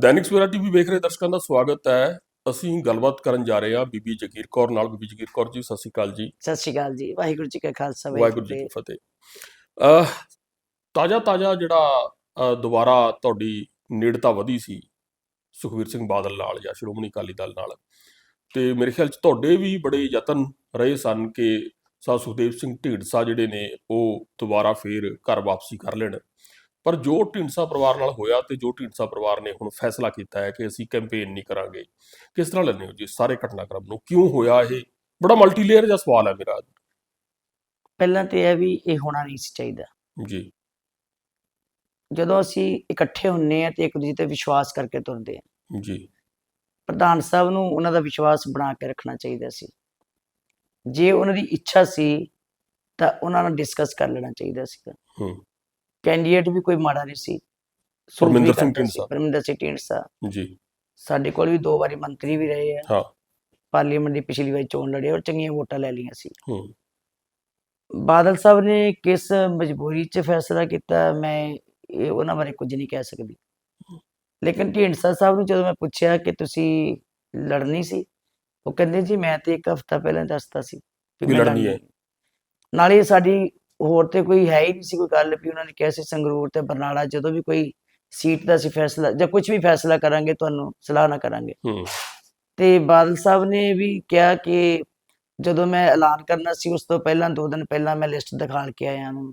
Dainik Savera TV ਵੇਖ ਰਹੇ ਦਰਸ਼ਕਾਂ ਦਾ ਸਵਾਗਤ ਹੈ। ਅਸੀਂ ਗੱਲਬਾਤ ਕਰਨ ਜਾ ਰਹੇ ਹਾਂ ਬੀਬੀ ਜਗੀਰ ਕੌਰ ਨਾਲ। ਬੀਬੀ ਜਗੀਰ ਕੌਰ ਜੀ ਸਤਿ ਸ਼੍ਰੀ ਅਕਾਲ ਜੀ। ਸਤਿ ਸ਼੍ਰੀ ਅਕਾਲ ਜੀ। ਵਾਹਿਗੁਰੂ ਜੀ ਕਾ ਖਾਲਸਾ ਵਾਹਿਗੁਰੂ ਜੀ ਕੀ ਫਤਿਹ। ਅਹ ਤਾਜ਼ਾ ਤਾਜ਼ਾ ਜਿਹੜਾ ਦੁਬਾਰਾ ਤੁਹਾਡੀ ਨੇੜਤਾ ਵਧੀ ਸੀ ਸੁਖਵੀਰ ਸਿੰਘ ਬਾਦਲ ਨਾਲ ਜਾਂ ਸ਼੍ਰੋਮਣੀ ਅਕਾਲੀ ਦਲ ਨਾਲ। ਤੇ ਮੇਰੇ ਖਿਆਲ ਚ ਤੁਹਾਡੇ ਵੀ ਬੜੇ ਯਤਨ ਰਹੇ ਸਨ ਕਿ ਸਾ ਸੁਖਦੇਵ ਸਿੰਘ ਢੀਂਡਸਾ ਜਿਹੜੇ ਨੇ ਉਹ ਦੁਬਾਰਾ ਫੇਰ ਘਰ ਵਾਪਸੀ ਕਰ ਲੈਣ। ਪਰ ਜੋ ਢੀਂਡਸਾ ਪਰਿਵਾਰ ਨਾਲ ਹੋਇਆ ਤੇ ਜੋ ਢੀਂਡਸਾ ਪਰਿਵਾਰ ਨੇ ਹੁਣ ਫੈਸਲਾ ਕੀਤਾ ਹੈ ਕਿ ਅਸੀਂ ਕੈਂਪੇਨ ਨਹੀਂ ਕਰਾਂਗੇ ਕਿਸ ਤਰ੍ਹਾਂ ਲੈਂਦੇ ਹੋ ਜੀ ਸਾਰੇ ਘਟਨਾਕ੍ਰਮ ਨੂੰ? ਕਿਉਂ ਹੋਇਆ ਇਹ? ਬੜਾ ਮਲਟੀ ਲੇਅਰ ਜਿਹਾ ਸਵਾਲ ਹੈ ਮੇਰਾ ਪਹਿਲਾਂ ਤੇ ਇਹ ਵੀ ਇਹ ਹੋਣਾ ਨਹੀਂ ਸੀ ਚਾਹੀਦਾ। ਜੀ। ਜਦੋਂ ਅਸੀਂ ਇਕੱਠੇ ਹੁੰਨੇ ਆ ਤੇ ਇੱਕ ਦੂਜੇ ਤੇ ਵਿਸ਼ਵਾਸ ਕਰਕੇ ਤੁਰਦੇ ਆ। ਜੀ। ਪ੍ਰਧਾਨ ਸਾਹਿਬ ਨੂੰ ਉਹਨਾਂ ਦਾ ਵਿਸ਼ਵਾਸ ਬਣਾ ਕੇ ਰੱਖਣਾ ਚਾਹੀਦਾ ਸੀ। ਜੇ ਉਹਨਾਂ ਦੀ ਇੱਛਾ ਸੀ ਤਾਂ ਉਹਨਾਂ ਨਾਲ ਡਿਸਕਸ ਕਰ ਲੈਣਾ ਚਾਹੀਦਾ ਸੀ ਹੂੰ। ਕੈਂਡੀਡੇਟ ਵੀ ਕੋਈ ਮਾੜਾ ਨਹੀਂ ਸੀ। ਪਰਮਿੰਦਰ ਸਿੰਘ ਢੀਂਡਸਾ। ਪਰਮਿੰਦਰ ਸਿੰਘ ਢੀਂਡਸਾ। ਜੀ। ਸਾਡੇ ਕੋਲ ਵੀ ਦੋ ਵਾਰੀ ਮੰਤਰੀ ਵੀ ਰਹੇ ਆ। ਹਾਂ। ਪਾਰਲੀਮੈਂਟ ਦੀ ਪਿਛਲੀ ਵਾਰੀ ਚੋਣ ਲੜੇ ਔਰ ਚੰਗੀਆਂ ਵੋਟਾਂ ਲੈ ਲਈਆਂ ਸੀ। ਹੂੰ। ਬਾਦਲ ਸਾਹਿਬ ਨੇ ਕਿਸ ਮਜਬੂਰੀ 'ਚ ਫੈਸਲਾ ਕੀਤਾ ਮੈਂ ਇਹ ਉਹਨਾਂ ਬਾਰੇ ਕੁਝ ਨਹੀਂ ਕਹਿ ਸਕਦੀ। ਲੇਕਿਨ ਢੀਂਡਸਾ ਸਾਹਿਬ ਨੂੰ ਜਦੋਂ ਮੈਂ ਪੁੱਛਿਆ ਕਿ ਤੁਸੀਂ ਲੜਨੀ ਸੀ ਉਹ ਕਹਿੰਦੇ ਜੀ ਮੈਂ ਤੇ ਇੱਕ ਹਫ਼ਤਾ ਪਹਿਲਾਂ ਦੱਸਤਾ ਸੀ ਮੈਂ ਲੜਨੀ ਹੈ। ਨਾਲੇ ਸਾਡੀ ਹੋਰ ਤੇ ਕੋਈ ਹੈ ਹੀ ਨਹੀਂ ਸੀ ਕੋਈ ਗੱਲ ਵੀ ਉਹਨਾਂ ਨੇ ਕਿਹਾ ਸੀ ਸੰਗਰੂਰ ਤੇ ਬਰਨਾਲਾ ਜਦੋਂ ਵੀ ਕੋਈ ਸੀਟ ਦਾ ਸੀ ਫੈਸਲਾ ਜਾਂ ਕੁਝ ਵੀ ਫੈਸਲਾ ਕਰਾਂਗੇ ਤੁਹਾਨੂੰ ਸਲਾਹ ਨਾ ਕਰਾਂਗੇ। ਤੇ ਬਾਦਲ ਸਾਹਿਬ ਨੇ ਵੀ ਕਿਹਾ ਕਿ ਜਦੋਂ ਮੈਂ ਐਲਾਨ ਕਰਨਾ ਸੀ ਉਸ ਤੋਂ ਪਹਿਲਾਂ ਦੋ ਦਿਨ ਪਹਿਲਾਂ ਮੈਂ ਲਿਸਟ ਦਿਖਾਲ ਕੇ ਆਇਆ ਉਹਨੂੰ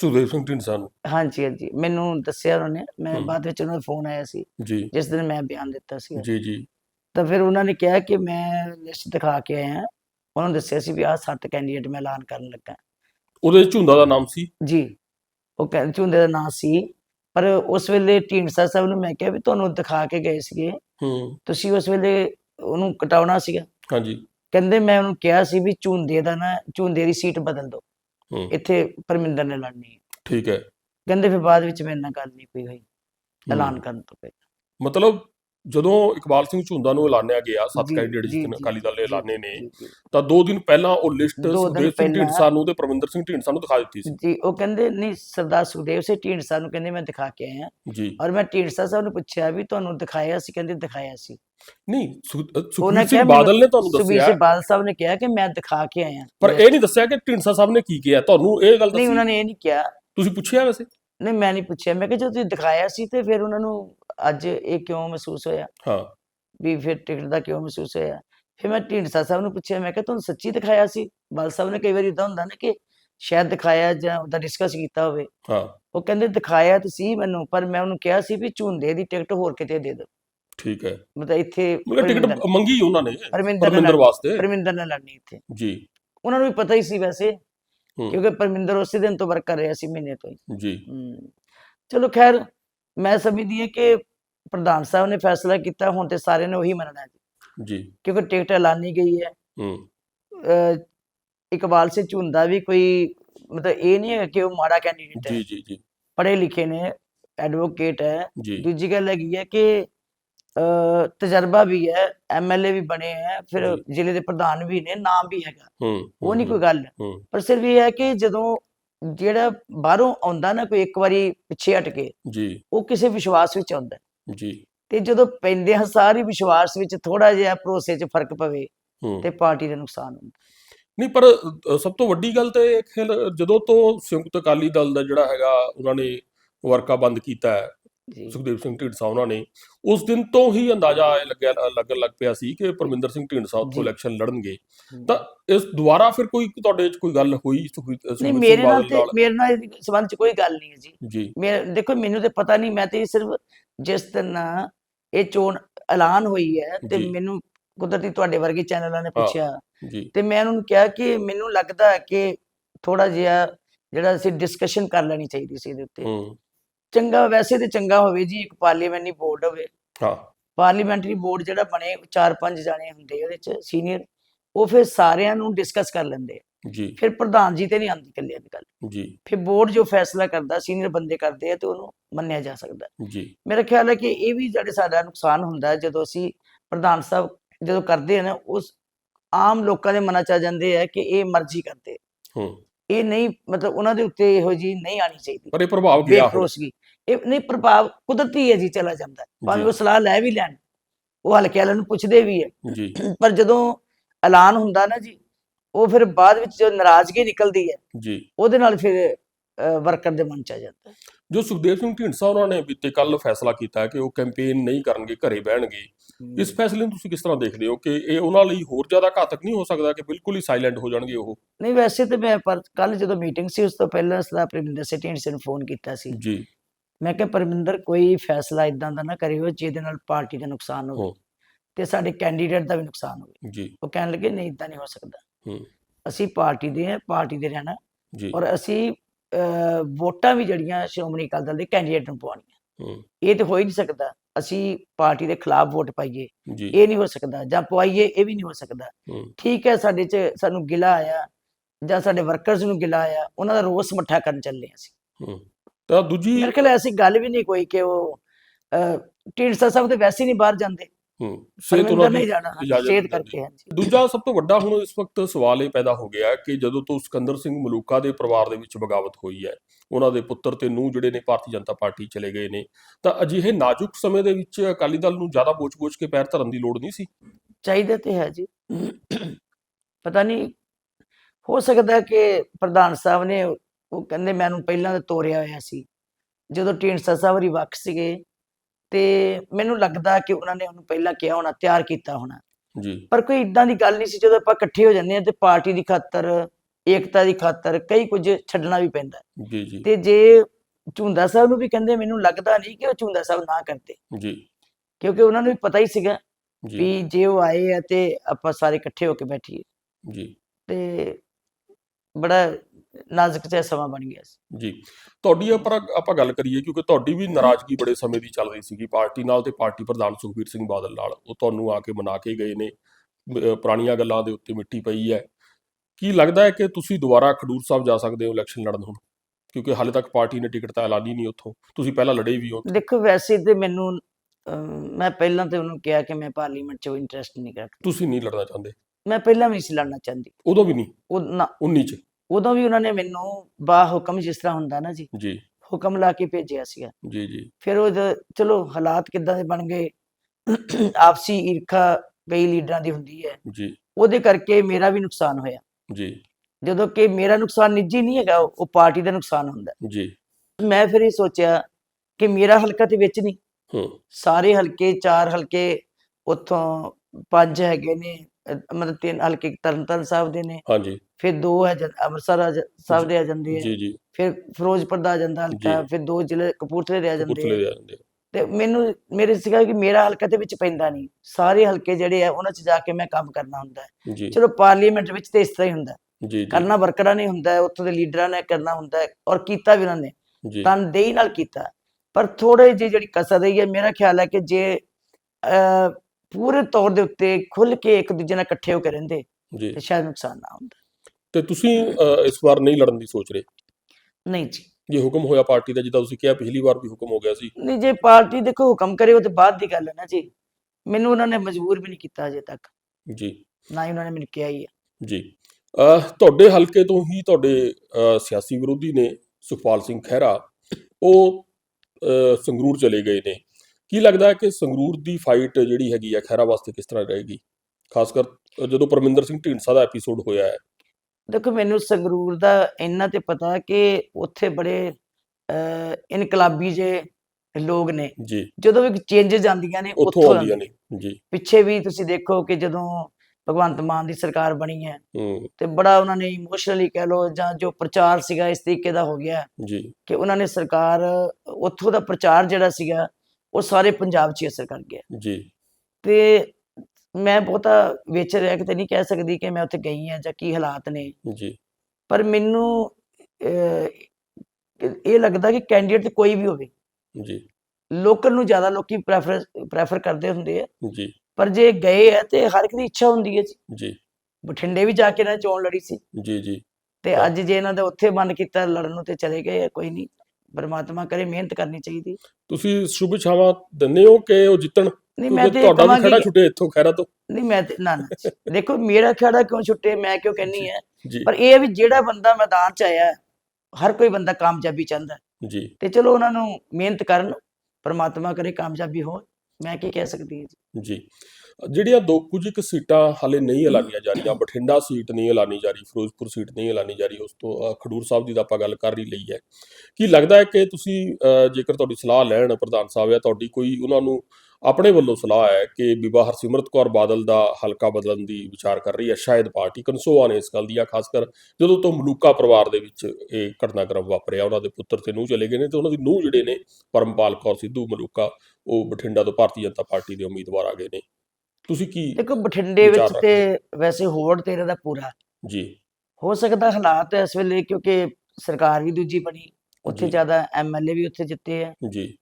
ਸੁਖਦੇਵ ਸਿੰਘ ਢੀਂਡਸਾ ਨੂੰ? ਹਾਂਜੀ ਹਾਂਜੀ। ਮੈਨੂੰ ਦੱਸਿਆ ਉਹਨਾਂ ਨੇ ਮੈਂ। ਬਾਅਦ ਵਿੱਚ ਉਹਨਾਂ ਦਾ ਫੋਨ ਆਇਆ ਸੀ ਜਿਸ ਦਿਨ ਮੈਂ ਬਿਆਨ ਦਿੱਤਾ ਸੀ। ਜੀ ਜੀ। ਤਾਂ ਫਿਰ ਉਹਨਾਂ ਨੇ ਕਿਹਾ ਕਿ ਮੈਂ ਲਿਸਟ ਦਿਖਾ ਕੇ ਆਇਆ ਉਹਨਾਂ ਨੂੰ ਦੱਸਿਆ ਸੀ ਵੀ ਆਹ ਸੱਤ ਕੈਂਡੀਡੇਟ ਮੈਂ ਐਲਾਨ ਕਰਨ ਲੱਗਾ। ਉਹਦੇ ਝੁੰਦਾ ਦਾ ਨਾਮ ਸੀ? ਜੀ ਉਹ ਕਹਿੰਦੇ ਝੁੰਦੇ ਦਾ ਨਾਂ ਸੀ। ਪਰ ਉਸ ਵੇਲੇ ਢੀਂਡਸਾ ਸਾਹਿਬ ਨੂੰ ਮੈਂ ਕਿਹਾ ਵੀ ਤੁਹਾਨੂੰ ਦਿਖਾ ਕੇ ਗਏ ਸੀਗੇ। ਹੂੰ। ਤੁਸੀਂ ਉਸ ਵੇਲੇ ਉਹਨੂੰ ਕਟਾਉਣਾ ਸੀਗਾ। ਹਾਂਜੀ। ਕਹਿੰਦੇ ਮੈਂ ਉਹਨੂੰ ਕਿਹਾ ਸੀ ਵੀ ਝੁੰਦੇ ਦਾ ਨਾ ਝੁੰਦੇ ਦੀ ਸੀਟ ਬਦਲ ਦਿਓ। ਹੂੰ। ਇੱਥੇ ਪਰਮਿੰਦਰ ਨੇ ਲੜਨੀ ਹੈ। ਠੀਕ ਹੈ। ਕਹਿੰਦੇ ਫਿਰ ਬਾਅਦ ਵਿੱਚ ਮੇਰੇ ਨਾਲ ਗੱਲ ਨਹੀਂ ਕੋਈ ਹੋਈ। ਐਲਾਨ ਕਰਨ ਤੋਂ ਪਹਿਲਾਂ। ਮਤਲਬ ਜਦੋਂ ਇਕਬਾਲ ਸਿੰਘ ਝੁੰਦਾ ਨੂੰ ਐਲਾਨਿਆ ਗਿਆ ਸੱਤ ਕੈਂਡੀਡੇਟ ਜਿਸ ਅਕਾਲੀ ਦਲ ਐਲਾਨੇ ਨੇ। ਤਾਂ ਦੋ ਦਿਨ ਪਹਿਲਾਂ ਉਹ ਲਿਸਟ ਸੁਖਦੇਵ ਸਿੰਘ ਢੀਂਡਸਾ ਨੂੰ ਤੇ ਪਰਮਿੰਦਰ ਸਿੰਘ ਢੀਂਡਸਾ ਨੂੰ ਦਿਖਾ ਦਿੱਤੀ ਸੀ। ਜੀ ਉਹ ਕਹਿੰਦੇ ਨਹੀਂ ਸਰਦਾਰ ਸੁਖਦੇਵ ਸਿੰਘ ਢੀਂਡਸਾ ਨੂੰ ਕਹਿੰਦੇ ਮੈਂ ਦਿਖਾ ਕੇ ਆਇਆ। ਜੀ। ਔਰ ਮੈਂ ਢੀਂਡਸਾ ਸਾਹਿਬ ਨੂੰ ਪੁੱਛਿਆ ਵੀ ਤੁਹਾਨੂੰ ਦਿਖਾਇਆ ਸੀ ਕਹਿੰਦੇ ਦਿਖਾਇਆ ਸੀ। ਨਹੀਂ ਸੁਖਬੀਰ ਸਿੰਘ ਬਾਦਲ ਨੇ ਤੁਹਾਨੂੰ ਸੁਖਬੀਰ ਦੱਸਿਆ ਸਿੰਘ ਬਾਦਲ ਸਾਹਿਬ ਨੇ ਕਿਹਾ ਕਿ ਮੈਂ ਦਿਖਾ ਕੇ ਆਇਆ। ਪਰ ਇਹ ਨਹੀਂ ਦੱਸਿਆ ਕਿ ਢੀਂਡਸਾ ਸਾਹਿਬ ਨੇ ਕੀ ਕਿਹਾ। ਤੁਹਾਨੂੰ ਇਹ ਗੱਲ ਨਹੀਂ ਦੱਸੀ। ਉਹਨਾਂ ਨੇ ਇਹ ਨਹੀਂ ਕਿਹਾ। ਤੁਸੀਂ ਪੁੱਛਿਆ ਵੈਸੇ? ਨਹੀਂ ਮੈਂ ਨਹੀਂ ਪੁੱਛਿਆ। ਮੈਂ ਕਿਹਾ ਜਦੋਂ ਤੁਸੀਂ ਦਿਖਾਇਆ ਸੀ ਤੇ ਫਿਰ ਉਹਨਾਂ ਨੂੰ ਅੱਜ ਇਹ ਕਿਉਂ ਮਹਿਸੂਸ ਹੋਇਆ? ਹਾਂ। ਵੀ ਫਿਰ ਟਿਕਟ ਦਾ ਕਿਉਂ ਮਹਿਸੂਸ ਹੋਇਆ? ਫਿਰ ਮੈਂ ਢੀਂਡਸਾ ਸਾਹਿਬ ਨੂੰ ਪੁੱਛਿਆ ਮੈਂ ਕਿਹਾ ਤੁਹਾਨੂੰ ਸੱਚੀ ਦਿਖਾਇਆ ਸੀ? ਬਾਦਲ ਸਾਹਿਬ ਨੇ ਕਈ ਵਾਰੀ ਇਦਾਂ ਹੁੰਦਾ ਨਾ ਕਿ ਸ਼ਾਇਦ ਦਿਖਾਇਆ ਜਾਂ ਉਹਦਾ ਡਿਸਕਸ ਕੀਤਾ ਹੋਵੇ। ਹਾਂ। ਉਹ ਕਹਿੰਦੇ ਦਿਖਾਇਆ ਤਾਂ ਸੀ ਮੈਨੂੰ ਪਰ ਮੈਂ ਉਹਨੂੰ ਕਿਹਾ ਸੀ ਵੀ ਝੁੰਦੇ ਦੀ ਟਿਕਟ ਹੋਰ ਕਿਤੇ ਦੇ ਦਿਓ। ਠੀਕ ਹੈ। ਮਤਲਬ ਇੱਥੇ ਮਤਲਬ ਟਿਕਟ ਮੰਗੀ ਉਹਨਾਂ ਨੇ ਪਰਮਿੰਦਰ ਵਾਸਤੇ? ਪਰਮਿੰਦਰ ਨੇ ਲੜਨੀ ਇੱਥੇ। ਜੀ। ਉਹਨਾਂ ਨੂੰ ਵੀ ਪਤਾ ਹੀ ਸੀ ਵੈਸੇ। ਕਿਉਂਕਿ ਪਰਮਿੰਦਰ ਉਸੇ ਦਿਨ ਤੋਂ ਵਰਕ ਕਰ ਰਿਹਾ ਸੀ ਮਹੀਨੇ ਤੋਂ ਹੀ। ਜੀ। ਚਲੋ ਖੈਰ ਮੈਂ ਸਮਝਦੀ ਹਾਂ ਕਿ ਪ੍ਰਧਾਨ ਸਾਹਿਬ ਨੇ ਫੈਸਲਾ ਕੀਤਾ ਹੁਣ ਤੇ ਸਾਰਿਆਂ ਨੇ ਉਹੀ ਮੰਨਣਾ ਹੈ ਜੀ। ਕਿਉਂਕਿ ਟਿਕਟ ਐਲਾਨੀ ਗਈ ਹੈ। ਹੂੰ। ਇਕਬਾਲ ਸਿੰਘ ਝੁੰਦਾ ਵੀ ਕੋਈ ਮਤਲਬ ਇਹ ਨਹੀਂ ਹੈ ਕਿ ਉਹ ਮਾੜਾ ਕੈਂਡੀਡੇਟ ਹੈ। ਜੀ ਜੀ ਜੀ। ਪੜ੍ਹੇ ਲਿਖੇ ਨੇ ਐਡਵੋਕੇਟ ਹੈ। ਜੀ। ਦੂਜੀ ਗੱਲ ਹੈਗੀ ਹੈ ਕਿ ਤਜਰਬਾ ਵੀ ਹੈ ਐਮਐਲਏ ਵੀ ਬਣੇ ਹੈ ਫਿਰ। ਜ਼ਿਲ੍ਹੇ ਦੇ ਪ੍ਰਧਾਨ ਵੀ ਨੇ ਨਾਮ ਵੀ ਹੈਗਾ। ਉਹ ਨਹੀਂ ਕੋਈ ਗੱਲ। ਪਰ ਸਿਰਫ ਇਹ ਹੈ ਕਿ ਜਦੋਂ ਜਿਹੜਾ ਬਾਹਰੋਂ ਆਉਂਦਾ ਨਾ ਕੋਈ ਇੱਕ ਵਾਰੀ ਪਿੱਛੇ ਹਟ ਕੇ ਜੀ। ਉਹ ਕਿਸੇ ਵਿਸ਼ਵਾਸ ਵਿੱਚ ਆਉਂਦਾ। ਜੀ। ਤੇ ਜਦੋਂ ਪੈਂਦੇ ਹਾਂ ਸਾਰੀ ਵਿਸ਼ਵਾਸ ਵਿੱਚ ਥੋੜਾ ਜਿਹਾ ਭਰੋਸੇ 'ਚ ਫ਼ਰਕ ਪਵੇ ਤੇ ਪਾਰਟੀ ਦਾ ਨੁਕਸਾਨ ਹੁੰਦਾ ਨਹੀਂ ਪਰ ਸਭ ਤੋਂ ਵੱਡੀ ਗੱਲ ਤੇ ਜਦੋਂ ਤੋਂ ਸੰਯੁਕਤ ਅਕਾਲੀ ਦਲ ਦਾ ਜਿਹੜਾ ਹੈਗਾ ਉਹਨਾਂ ਨੇ ਵਰਕਾ ਬੰਦ ਕੀਤਾ ਹੈ ਸੁਖਦੇਵ ਸਿੰਘ ਢੀਂਡਸਾ ਉਹਨਾਂ ਨੇ ਉਸ ਦਿਨ ਤੋਂ ਹੀ ਅੰਦਾਜ਼ਾ ਲੱਗਿਆ ਲੱਗਣ ਲੱਗ ਪਿਆ ਸੀ ਕਿ ਪਰਮਿੰਦਰ ਸਿੰਘ ਢੀਂਡਸਾ ਉੱਥੋਂ। ਇਲੈਕਸ਼ਨ ਲੜਨਗੇ। ਤਾਂ ਇਸ ਦੁਬਾਰਾ ਫਿਰ ਕੋਈ ਤੁਹਾਡੇ 'ਚ ਕੋਈ ਗੱਲ ਹੋਈ ਨਹੀਂ ਮੇਰੇ ਨਾਲ ਤੇ ਮੇਰੇ ਨਾਲ ਸੰਬੰਧ 'ਚ ਕੋਈ ਗੱਲ ਨਹੀਂ ਹੈ ਜੀ ਜੀ ਮੇਰੇ ਦੇਖੋ ਮੈਨੂੰ ਤੇ ਪਤਾ ਨਹੀਂ ਮੈਂ ਤੇ ਸਿਰਫ ਜਿਸ ਦਿਨ ਇਹ ਚੋਣ ਐਲਾਨ ਹੋਈ ਹੈ ਤੇ। ਮੈਨੂੰ ਕੁਦਰਤੀ ਤੁਹਾਡੇ ਵਰਗੇ ਚੈਨਲਾਂ ਨੇ। ਪੁੱਛਿਆ ਤੇ ਮੈਂ ਉਹਨਾਂ ਨੂੰ ਕਿਹਾ ਕਿ ਮੈਨੂੰ ਲੱਗਦਾ ਹੈ ਕਿ ਥੋੜਾ ਜਿਹਾ ਜਿਹੜਾ ਅਸੀਂ ਡਿਸਕਸ਼ਨ ਕਰ ਲੈਣੀ ਚਾਹੀਦੀ ਸੀ ਇਹਦੇ ਉੱਤੇ ਹੂੰ ਚੰਗਾ ਵੈਸੇ ਤੇ ਚੰਗਾ ਹੋਵੇ ਜੀ ਇੱਕ ਪਾਰਲੀਮੈਂਟਰੀ ਬੋਰਡ ਹੋਵੇ। ਹਾਂ। ਪਾਰਲੀਮੈਂਟਰੀ ਬੋਰਡ ਜਿਹੜਾ ਬਣੇ ਚਾਰ ਪੰਜ ਜਾਣੇ ਹੁੰਦੇ ਉਹਦੇ ਚ ਸੀਨੀਅਰ ਉਹ ਫਿਰ ਸਾਰਿਆਂ ਨੂੰ ਡਿਸਕਸ ਕਰ ਲੈਂਦੇ ਜੀ। ਫਿਰ ਪ੍ਰਧਾਨ ਜੀ ਤੇ ਨਹੀਂ ਆਉਂਦੀ ਇਕੱਲਿਆਂ ਦੀ ਗੱਲ। ਜੀ। ਫਿਰ ਬੋਰਡ ਜੋ ਫੈਸਲਾ ਕਰਦਾ ਸੀਨੀਅਰ ਬੰਦੇ ਕਰਦੇ ਆ ਤੇ ਉਹਨੂੰ ਮੰਨਿਆ ਜਾ ਸਕਦਾ। ਜੀ। ਮੇਰਾ ਖਿਆਲ ਹੈ ਕਿ ਇਹ ਵੀ ਜਿਹੜੇ ਸਾਡਾ ਨੁਕਸਾਨ ਹੁੰਦਾ ਜਦੋਂ ਅਸੀਂ ਪ੍ਰਧਾਨ ਸਾਹਿਬ ਜਦੋਂ ਕਰਦੇ ਆ ਨਾ ਉਸ ਆਮ ਲੋਕਾਂ ਦੇ ਮਨਾਂ ਚ ਆ ਜਾਂਦੇ ਆ ਕਿ ਇਹ ਮਰਜ਼ੀ ਕਰਦੇ ਹੂੰ। ਇਹ ਨਹੀਂ ਮਤਲਬ ਉਹਨਾਂ ਦੇ ਉੱਤੇ ਇਹੋ ਜੀ ਨਹੀਂ ਆਣੀ ਚਾਹੀਦੀ ਪਰ ਇਹ ਪ੍ਰਭਾਵ ਗਿਆ ਹੁਣ ਬੇਖਰੋਸ਼ਗੀ ਇਹ ਨਹੀਂ ਪ੍ਰਭਾਵ ਕੁਦਰਤੀ ਹੈ ਜੀ ਚਲਾ ਜਾਂਦਾ। ਭਾਵੇਂ। ਉਹ ਸਲਾਹ ਲੈ ਵੀ ਲੈਣ ਉਹ ਹਲਕੇ ਵਾਲਿਆਂ ਨੂੰ ਪੁੱਛਦੇ ਵੀ ਹੈ ਜੀ ਪਰ ਜਦੋਂ ਐਲਾਨ ਹੁੰਦਾ ਨਾ ਜੀ ਉਹ ਫਿਰ ਬਾਅਦ ਵਿੱਚ ਜੋ ਨਾਰਾਜ਼ਗੀ ਨਿਕਲਦੀ ਹੈ ਜੀ ਉਹਦੇ ਨਾਲ ਫਿਰ ਵਰਕਰ ਦੇ ਮਨ ਚ ਆ ਜਾਂਦਾ ਹੈ। ਜੋ ਸੁਖਦੇਵ ਸਿੰਘ ਢੀਂਡਸਾ ਉਹਨਾਂ ਨੇ ਬੀਤੇ ਕੱਲ ਫੈਸਲਾ ਕੀਤਾ ਕਿ ਉਹ ਕੈਂਪੇਨ ਨਹੀਂ ਕਰਨਗੇ ਘਰੇ ਬਹਿਣਗੇ। ਇਸ ਫੈਸਲੇ ਨੂੰ ਤੁਸੀਂ ਕਿਸ ਤਰ੍ਹਾਂ ਦੇਖਦੇ ਹੋ ਕਿ ਇਹ ਉਹਨਾਂ ਲਈ ਹੋਰ ਜ਼ਿਆਦਾ ਘਾਤਕ ਨਹੀਂ ਹੋ ਸਕਦਾ ਕਿ ਬਿਲਕੁਲ ਹੀ ਸਾਇਲੈਂਟ ਹੋ ਜਾਣਗੇ ਉਹ? ਨਹੀਂ ਵੈਸੇ ਤੇ ਮੈਂ ਪਰ ਕੱਲ ਜਦੋਂ ਮੀਟਿੰਗ ਸੀ ਉਸ ਤੋਂ ਪਹਿਲਾਂ ਸਰਦਾਰ ਪ੍ਰਵਿੰਦਰ ਸਿੰਘ ਢੀਂਡਸੇ ਨੂੰ ਫੋਨ ਕੀਤਾ ਸੀ। ਜੀ। ਮੈਂ ਕਿਹਾ ਪਰਮਿੰਦਰ ਕੋਈ ਫੈਸਲਾ ਇਦਾਂ ਦਾ ਨਾ ਕਰਿਓ ਜਿਹਦੇ ਨਾਲ ਪਾਰਟੀ ਦਾ ਨੁਕਸਾਨ ਹੋਵੇ। ਤੇ ਸਾਡੇ ਕੈਂਡੀਡੇਟ ਦਾ ਵੀ ਨੁਕਸਾਨ ਹੋਵੇ। ਜੀ। ਉਹ ਕਹਿਣ ਲੱਗੇ ਨਹੀਂ ਇਦਾਂ ਨਹੀਂ ਹੋ ਸਕਦਾ। ਹੂੰ। ਅਸੀਂ ਪਾਰਟੀ ਦੇ ਹਾਂ ਪਾਰਟੀ ਦੇ ਰਹਿਣਾ ਜੀ। ਔਰ ਅਸੀਂ ਵੋਟਾਂ ਵੀ ਜਿਹੜੀਆਂ ਸ਼੍ਰੋਮਣੀ ਅਕਾਲੀ ਦਲ ਦੇ ਕੈਂਡੀਡੇਟ ਨੂੰ ਪਵਾਉਣੀਆਂ। ਇਹ ਤੇ ਹੋ ਹੀ ਨਹੀਂ ਸਕਦਾ ਅਸੀਂ ਪਾਰਟੀ ਦੇ ਖਿਲਾਫ ਵੋਟ ਪਾਈਏ। ਇਹ ਨਹੀਂ ਹੋ ਸਕਦਾ ਜਾਂ ਪਵਾਈਏ ਇਹ ਵੀ ਨਹੀਂ ਹੋ ਸਕਦਾ। ਠੀਕ ਹੈ ਸਾਡੇ 'ਚ ਸਾਨੂੰ ਗਿਲਾ ਆਇਆ ਜਾਂ ਸਾਡੇ ਵਰਕਰਸ ਨੂੰ ਗਿਲਾ ਆਇਆ ਉਹਨਾਂ ਦਾ ਰੋਸ ਮੱਠਾ ਕਰਨ ਚੱਲੇ ਅਸੀਂ। ਤਾਂ ਦੂਜੀ ਮੇਰੇ ਖਿਆਲ ਐਸੀ ਗੱਲ ਵੀ ਨਹੀਂ ਕੋਈ ਕਿ ਉਹ ਢੀਂਡਸਾ ਸਾਹਿਬ ਤੇ ਵੈਸੇ ਨਹੀਂ ਬਾਹਰ ਜਾਂਦੇ। ਹੂੰ ਸਿਹਤ ਉਹਨਾਂ ਦੀ ਜਾਣਾ ਇਜਾਜ਼ਤ ਕਰਕੇ ਹਾਂਜੀ। ਦੂਜਾ ਸਭ ਤੋਂ ਵੱਡਾ ਹੁਣ ਇਸ ਵਕਤ ਸਵਾਲ ਇਹ ਪੈਦਾ ਹੋ ਗਿਆ ਕਿ ਜਦੋਂ ਤੋਂ ਸਿਕੰਦਰ ਸਿੰਘ ਮਲੂਕਾ ਦੇ ਪਰਿਵਾਰ ਦੇ ਵਿੱਚ ਬਗਾਵਤ ਹੋਈ ਹੈ ਉਹਨਾਂ ਦੇ ਪੁੱਤਰ ਤੇ ਨੂੰਹ ਜਿਹੜੇ ਨੇ ਭਾਰਤੀ ਜਨਤਾ ਪਾਰਟੀ ਚਲੇ ਗਏ ਨੇ ਤਾਂ ਅਜਿਹੇ ਨਾਜ਼ੁਕ ਸਮੇਂ ਦੇ ਵਿੱਚ ਅਕਾਲੀ ਦਲ ਨੂੰ ਜ਼ਿਆਦਾ ਬੋਝ-ਬੋਝ ਕੇ ਪੈਰ ਧਰਨ ਦੀ ਲੋੜ ਨਹੀਂ ਸੀ? ਚਾਹੀਦਾ ਤੇ ਹੈ ਜੀ। ਪਤਾ ਨਹੀਂ ਹੋ ਸਕਦਾ ਕਿ ਪ੍ਰਧਾਨ ਸਾਹਿਬ ਨੇ ਉਹ ਕਹਿੰਦੇ ਮੈਨੂੰ ਪਹਿਲਾਂ ਤਾਂ ਤੋਰਿਆ ਹੋਇਆ ਸੀ। ਜਦੋਂ ਢੀਂਡਸਾ ਸਾਹਿਬ ਹਰੀ ਵੱਖ ਸੀਗੇ ਤੇ ਮੈਨੂੰ ਲੱਗਦਾ ਕਿ ਉਹਨਾਂ ਨੇ ਉਹਨੂੰ ਪਹਿਲਾਂ ਕਿਹਾ ਹੋਣਾ ਤਿਆਰ ਕੀਤਾ ਹੋਣਾ। ਜੀ। ਪਰ ਕੋਈ ਇਦਾਂ ਦੀ ਗੱਲ ਨਹੀਂ ਸੀ ਜਦੋਂ ਆਪਾਂ ਇਕੱਠੇ ਹੋ ਜਾਂਦੇ ਆ ਤੇ ਪਾਰਟੀ ਦੀ ਖਾਤਰ ਏਕਤਾ ਦੀ ਖਾਤਰ ਕਈ ਕੁਝ ਛੱਡਣਾ ਵੀ ਪੈਂਦਾ। ਜੀ ਜੀ। ਤੇ ਜੇ ਝੁੰਦਾ ਸਾਹਿਬ ਨੂੰ ਵੀ ਕਹਿੰਦੇ ਮੈਨੂੰ ਲੱਗਦਾ ਨਹੀਂ ਕਿ ਉਹ ਝੁੰਦਾ ਸਾਹਿਬ ਨਾ ਕਰਦੇ। ਜੀ। ਕਿਉਂਕਿ ਉਹਨਾਂ ਨੂੰ ਵੀ ਪਤਾ ਹੀ ਸੀਗਾ ਵੀ ਜੇ ਉਹ ਆਏ ਆ ਤੇ ਆਪਾਂ ਸਾਰੇ ਇਕੱਠੇ ਹੋ ਕੇ ਬੈਠੀਏ। ਜੀ। ਤੇ ਬੜਾ ਨਾਜ਼ੁਕ ਜਿਹਾ ਸਮਾਂ ਬਣ ਗਿਆ ਸੀ। ਜੀ ਤੁਹਾਡੀ ਆਪਾਂ ਆਪਾਂ ਗੱਲ ਕਰੀਏ ਕਿਉਂਕਿ ਤੁਹਾਡੀ ਵੀ ਨਾਰਾਜ਼ਗੀ ਬੜੇ ਸਮੇਂ ਦੀ ਚੱਲ ਰਹੀ ਸੀਗੀ। ਪਾਰਟੀ ਨਾਲ ਤੇ ਪਾਰਟੀ ਪ੍ਰਧਾਨ ਸੁਖਬੀਰ ਸਿੰਘ ਬਾਦਲ ਨਾਲ। ਉਹ ਤੁਹਾਨੂੰ ਆ ਕੇ ਮਨਾ ਕੇ ਗਏ ਨੇ। ਪੁਰਾਣੀਆਂ ਗੱਲਾਂ ਦੇ ਉੱਤੇ ਮਿੱਟੀ ਪਈ ਹੈ। ਕੀ ਲੱਗਦਾ ਹੈ ਕਿ ਤੁਸੀਂ ਦੁਬਾਰਾ ਖਡੂਰ ਸਾਹਿਬ ਜਾ ਸਕਦੇ ਹੋ ਇਲੈਕਸ਼ਨ ਲੜਨ ਹੁਣ? ਕਿਉਂਕਿ ਹਾਲੇ ਤੱਕ ਪਾਰਟੀ ਨੇ ਟਿਕਟ ਤਾਂ ਐਲਾਨੀ ਨਹੀਂ ਉੱਥੋਂ। ਤੁਸੀਂ ਪਹਿਲਾਂ ਲੜੇ ਵੀ ਹੋ। ਦੇਖੋ ਵੈਸੇ ਤੇ ਮੈਨੂੰ ਮੈਂ ਪਹਿਲਾਂ ਤੇ ਉਹਨੂੰ ਕਿਹਾ ਕਿ ਮੈਂ ਪਾਰਲੀਮੈਂਟ 'ਚ ਇੰਟਰਸਟ ਨਹੀਂ ਰੱਖਦਾ ਤੁਸੀਂ ਨਹੀਂ ਲੜਨਾ ਚਾਹੁੰਦੇ? ਮੈਂ ਪਹਿਲਾਂ ਵੀ ਨਹੀਂ ਸੀ ਲੜਨਾ ਚਾਹੁੰਦੀ। ਉਦੋਂ ਵੀ ਨਹੀਂ? ਉਹ ਨਾ। 19 ਚ? ਉਦੋਂ ਵੀ ਉਹਨਾਂ ਨੇ ਮੈਨੂੰ ਬਾ ਹੁਕਮ ਜਿਸ ਤਰ੍ਹਾਂ ਹੁੰਦਾ ਨਾ ਜੀ ਜੀ। ਹੁਕਮ ਲਾ ਕੇ ਭੇਜਿਆ ਸੀਗਾ। ਜੀ ਜੀ। ਫਿਰ ਉਹ ਚਲੋ ਹਾਲਾਤ ਕਿੱਦਾਂ ਦੇ ਬਣ ਗਏ ਆਪਸੀ ਈਰਖਾ ਕਈ ਲੀਡਰਾਂ ਦੀ ਹੁੰਦੀ ਹੈ। ਜੀ। ਉਹਦੇ ਕਰਕੇ ਮੇਰਾ ਵੀ ਨੁਕਸਾਨ ਹੋਇਆ। ਜੀ। ਜਦੋਂ ਕਿ ਮੇਰਾ ਨੁਕਸਾਨ ਨਿੱਜੀ ਨਹੀਂ ਹੈਗਾ ਉਹ ਪਾਰਟੀ ਦਾ ਨੁਕਸਾਨ ਹੁੰਦਾ। ਜੀ। ਮੈਂ ਫਿਰ ਇਹ ਸੋਚਿਆ ਕਿ ਮੇਰਾ ਹਲਕਾ ਤੇ ਵਿੱਚ ਨਹੀਂ। ਹੂੰ। ਸਾਰੇ ਹਲਕੇ ਚਾਰ ਹਲਕੇ ਉੱਥੋਂ ਪੰਜ ਹੈਗੇ ਨੇ ਮਤਲਬ ਤਿੰਨ ਹਲਕੇ ਤਰਨਤਾਰਨ ਸਾਹਿਬ ਦੇ ਨੇ। ਹਾਂਜੀ। ਫਿਰ ਦੋ ਹੈ ਜਨ- ਅੰਮ੍ਰਿਤਸਰ ਆ ਜ- ਸਾਹਿਬ ਦੇ ਆ ਜਾਂਦੇ ਆ। ਜੀ ਜੀ। ਫਿਰ ਫਿਰੋਜ਼ਪੁਰ ਦਾ ਆ ਜਾਂਦਾ ਹਲਕਾ ਜੀ। ਫਿਰ ਦੋ ਜ਼ਿਲ੍ਹੇ ਕਪੂਰਥਲੇ ਦੇ ਆ ਜਾਂਦੇ ਕਪੂਰਥਲੇ ਆ। ਜਾਂਦੇ। ਤੇ ਮੈਨੂੰ ਮੇਰੇ ਸੀਗਾ ਕਿ ਮੇਰਾ ਹਲਕਾ ਤੇ ਵਿੱਚ ਪੈਂਦਾ ਨਹੀਂ। ਸਾਰੇ ਹਲਕੇ ਜਿਹੜੇ ਆ ਉਹਨਾਂ 'ਚ ਜਾ ਕੇ ਮੈਂ ਕੰਮ ਕਰਨਾ ਹੁੰਦਾ। ਹੈ ਜੀ। ਚਲੋ ਪਾਰਲੀਮੈਂਟ ਵਿੱਚ ਤੇ ਇਸ ਤਰ੍ਹਾਂ ਹੀ ਹੁੰਦਾ। ਹੈ। ਜੀ ਜੀ। ਕਰਨਾ ਵਰਕਰਾਂ ਨੇ ਹੁੰਦਾ ਹੈ ਉੱਥੋਂ ਦੇ ਲੀਡਰਾਂ ਨੇ ਕਰਨਾ ਹੁੰਦਾ ਹੈ ਔਰ ਕੀਤਾ ਵੀ ਉਹਨਾਂ ਨੇ। ਜੀ। ਤਨਦੇਹੀ ਨਾਲ ਕੀਤਾ। ਪਰ ਥੋੜੇ ਜਿਹੀ ਜਿਹੜੀ ਕਸਰ ਰਹੀ ਹੈ ਮੇਰਾ ਖਿਆਲ ਹੈ ਕਿ ਜੇ ਅਹ, ਪੂਰੇ ਤੌਰ ਦੇ ਉੱਤੇ ਖੁੱਲ ਕੇ ਇੱਕ ਦੂਜੇ ਨਾਲ ਇਕੱਠੇ ਹੋ ਕੇ ਰਹਿੰਦੇ ਜੀ। ਤੇ ਸ਼ਾਇਦ ਨੁਕਸਾਨ ਨਾ ਹੁੰਦਾ। ਤੇ ਤੁਸੀਂ ਅਹ, ਇਸ ਵਾਰ ਨਹੀਂ ਲੜਨ ਦੀ ਸੋਚ ਰਹੇ? ਨਹੀਂ ਜੀ। ਜੇ ਹੁਕਮ ਹੋਇਆ ਪਾਰਟੀ ਦਾ ਜਿੱਦਾਂ ਤੁਸੀਂ ਕਿਹਾ ਪਿਛਲੀ ਵਾਰ ਵੀ ਹੁਕਮ ਹੋ ਗਿਆ ਸੀ। ਨਹੀਂ ਜੇ ਪਾਰਟੀ ਦੇਖੋ ਹੁਕਮ ਕਰੇ ਉਹ ਤੇ ਬਾਅਦ ਦੀ ਗੱਲ ਹੈ ਨਾ ਜੀ। ਮੈਨੂੰ ਉਹਨਾਂ ਨੇ ਮਜਬੂਰ ਵੀ ਨਹੀਂ ਕੀਤਾ ਅਜੇ ਤੱਕ। ਜੀ। ਨਾ ਹੀ ਉਹਨਾਂ ਨੇ ਮੈਨੂੰ ਕਿਹਾ ਹੀ ਹੈ। ਜੀ। ਅਹ, ਤੁਹਾਡੇ ਹਲਕੇ ਤੋਂ ਹੀ ਤੁਹਾਡੇ ਅਹ, ਸਿਆਸੀ ਵਿਰੋਧੀ ਨੇ ਸੁਖਪਾਲ ਸਿੰਘ ਖਹਿਰਾ ਉਹ ਅਹ, ਸੰਗਰੂਰ ਚਲੇ ਗਏ ਨੇ। ਕੀ ਲੱਗਦਾ ਹੈ ਕਿ ਸੰਗਰੂਰ ਦੀ ਫਾਈਟ ਜਿਹੜੀ ਹੈਗੀ ਆ ਖਹਿਰਾ ਵਾਸਤੇ ਕਿਸ ਤਰ੍ਹਾਂ ਰਹੇਗੀ? ਖਾਸ ਕਰ ਅਹ, ਜਦੋਂ ਪਰਮਿੰਦਰ ਸਿੰਘ ਢੀਂਡਸਾ ਦਾ ਐਪੀਸੋਡ ਹੋਇਆ ਹੈ। ਦੇਖੋ ਮੈਨੂੰ ਸੰਗਰੂਰ ਦਾ ਇੰਨਾ ਤੇ ਪਤਾ ਕਿ ਉੱਥੇ ਬੜੇ ਇਨਕਲਾਬੀ ਜੇ ਲੋਕ ਨੇ। ਜੀ। ਜਦੋਂ ਵੀ ਚੇਂਜਸ ਆਉਂਦੀਆਂ ਨੇ ਉੱਥੋਂ ਆਉਂਦੀਆਂ ਨੇ। ਜੀ। ਪਿੱਛੇ ਵੀ ਤੁਸੀਂ ਦੇਖੋ ਕਿ ਜਦੋਂ ਭਗਵੰਤ ਮਾਨ ਦੀ ਸਰਕਾਰ ਬਣੀ ਹੈ ਤੇ ਬੜਾ ਉਹਨਾਂ ਨੇ ਇਮੋਸ਼ਨਲੀ ਕਹਿ ਲੋ ਜਾਂ ਜੋ ਪ੍ਰਚਾਰ ਸੀਗਾ ਇਸ ਤਰੀਕੇ ਦਾ ਹੋ ਗਿਆ ਜੀ। ਕਿ ਉਹਨਾਂ ਨੇ ਸਰਕਾਰ ਉੱਥੋਂ ਦਾ ਪ੍ਰਚਾਰ ਜਿਹੜਾ ਸੀਗਾ ਉਹ ਸਾਰੇ ਪੰਜਾਬ 'ਚ ਅਸਰ ਕਰ ਗਿਆ। ਜੀ। ਤੇ ਮੈਂ ਬਹੁਤਾ ਵਿੱਚ ਰਹਿ ਕੇ ਤੇ ਨਹੀਂ ਕਹਿ ਸਕਦੀ ਕਿ ਮੈਂ ਉੱਥੇ ਗਈ ਹਾਂ ਜਾਂ ਕੀ ਹਾਲਾਤ ਨੇ। ਜੀ। ਪਰ ਮੈਨੂੰ ਇਹ- ਲੱਗਦਾ ਕਿ ਕੈਂਡੀਡੇਟ ਕੋਈ ਵੀ ਹੋਵੇ। ਜੀ। ਲੋਕਲ ਨੂੰ ਜ਼ਿਆਦਾ ਲੋਕੀ ਪ੍ਰੈਫਰ ਪ੍ਰੈਫਰ ਕਰਦੇ ਹੁੰਦੇ ਆ। ਜੀ। ਪਰ ਜੇ ਗਏ ਆ ਤੇ ਹਰ ਇੱਕ ਦੀ ਇੱਛਾ ਹੁੰਦੀ ਹੈ ਜੀ। ਜੀ। ਬਠਿੰਡੇ ਵੀ ਜਾ ਕੇ ਨੇ ਚੋਣ ਲੜੀ ਸੀ। ਜੀ ਜੀ। ਤੇ। ਅੱਜ ਜੇ ਇਹਨਾਂ ਦਾ ਉੱਥੇ ਮਨ ਕੀਤਾ ਲੜਨ ਨੂੰ ਤੇ ਚਲੇ ਗਏ ਆ, ਕੋਈ ਨਹੀਂ। ਪਰਮਾਤਮਾ ਕਰੇ ਮਿਹਨਤ ਕਰਨੀ ਚਾਹੀਦੀ। ਤੁਸੀਂ ਸ਼ੁਭ ਇਛਾਵਾਂ ਦਿੰਦੇ ਹੋ ਕਿ ਉਹ ਜਿੱਤਣ? ਨਹੀਂ ਮੈਂ ਤੇ ਤੁਹਾਡਾ ਵੀ ਖੜਾ ਛੁੱਟੇ ਇੱਥੋਂ ਖੈਰਾ ਤੋਂ। ਨਹੀਂ ਮੈਂ ਤੇ ਨਾ ਨਾ ਦੇਖੋ ਮੇਰਾ ਖੜਾ ਕਿਉਂ ਛੁੱਟੇ ਮੈਂ ਕਿਉਂ ਕਹਿੰਨੀ ਹੈ? ਜੀ। ਪਰ ਇਹ ਹੈ ਵੀ ਜਿਹੜਾ ਬੰਦਾ ਮੈਦਾਨ 'ਚ ਆਇਆ ਹਰ ਕੋਈ ਬੰਦਾ ਕਾਮਯਾਬੀ ਚਾਹੁੰਦਾ। ਹੈ। ਜੀ। ਤੇ ਚਲੋ ਉਹਨਾਂ ਨੂੰ ਮਿਹਨਤ ਕਰਨ ਪਰਮਾਤਮਾ ਕਰੇ ਕਾਮਯਾਬੀ ਹੋ ਮੈਂ ਕੀ ਕਹਿ ਸਕਦੀ ਹਾਂ ਜੀ। ਜੀ। ਜਿਹੜੀਆਂ ਦੋ ਕੁਝ ਇੱਕ ਸੀਟਾਂ ਹਾਲੇ ਨਹੀਂ ਐਲਾਨੀਆਂ ਜਾ ਰਹੀਆਂ, ਬਠਿੰਡਾ ਸੀਟ ਨਹੀਂ ਐਲਾਨੀ ਜਾ ਰਹੀ, ਫਿਰੋਜ਼ਪੁਰ ਸੀਟ ਨਹੀਂ ਐਲਾਨੀ ਜਾ ਰਹੀ, ਉਸ ਤੋਂ ਖਡੂਰ ਸਾਹਿਬ ਦੀ ਤਾਂ ਆਪਾਂ ਗੱਲ ਕਰ ਹੀ ਲਈ ਹੈ। ਕੀ ਲੱਗਦਾ ਹੈ ਕਿ ਤੁਸੀਂ ਜੇਕਰ ਤੁਹਾਡੀ ਸਲਾਹ ਲੈਣ ਪ੍ਰਧਾਨ ਸਾਹਿਬ ਜਾਂ ਤੁਹਾਡੀ ਕੋਈ ਉਹਨਾਂ ਨੂੰ ਆਪਣੇ ਵੱਲੋਂ ਸਲਾਹ ਹੈ ਕਿ ਬੀਬਾ ਹਰਸਿਮਰਤ ਕੌਰ ਬਾਦਲ ਦਾ ਹਲਕਾ ਬਦਲਣ ਦੀ ਵਿਚਾਰ ਕਰ ਰਹੀ ਹੈ, ਸ਼ਾਇਦ ਪਾਰਟੀ ਕਨਸੋਆ ਨੇ ਇਸ ਗੱਲ ਦੀ ਆ ਖਾਸ ਕਰ ਜਦੋਂ ਤੋਂ ਮਲੂਕਾ ਪਰਿਵਾਰ ਦੇ ਵਿੱਚ ਇਹ ਘਟਨਾਕ੍ਰਮ ਵਾਪਰਿਆ, ਉਹਨਾਂ ਦੇ ਪੁੱਤਰ ਤੇ ਨੂੰਹ ਚਲੇ ਗਏ ਨੇ ਤੇ ਉਹਨਾਂ ਦੀ ਨੂੰਹ ਜਿਹੜੇ ਨੇ, ਪਰਮਪਾਲ ਕੌਰ ਸਿੱਧੂ ਮਲੂਕਾ, ਉਹ ਬਠਿੰਡਾ ਤੋਂ ਭਾਰਤੀ ਜਨਤਾ ਪਾਰਟੀ ਦੇ ਉਮੀਦਵਾਰ ਆ ਗਏ ਨੇ। ਤੁਸੀਂ ਕੀ ਦੇਖੋ ਬਠਿੰਡੇ ਵਿੱਚ ਤੇ ਵੈਸੇ ਹੋੜ ਤੇ ਇਹਨਾਂ ਦਾ ਪੂਰਾ। ਜੀ। ਹੋ ਸਕਦਾ ਹਾਲਾਤ ਇਸ ਵੇਲੇ ਕਿਉਂਕਿ ਸਰਕਾਰ ਵੀ ਦੂਜੀ ਬਣੀ ਉੱਥੇ ਜੀ। ਜ਼ਿਆਦਾ ਐਮਐਲਏ ਵੀ ਉੱਥੇ ਜਿੱਤੇ ਆ। ਜੀ।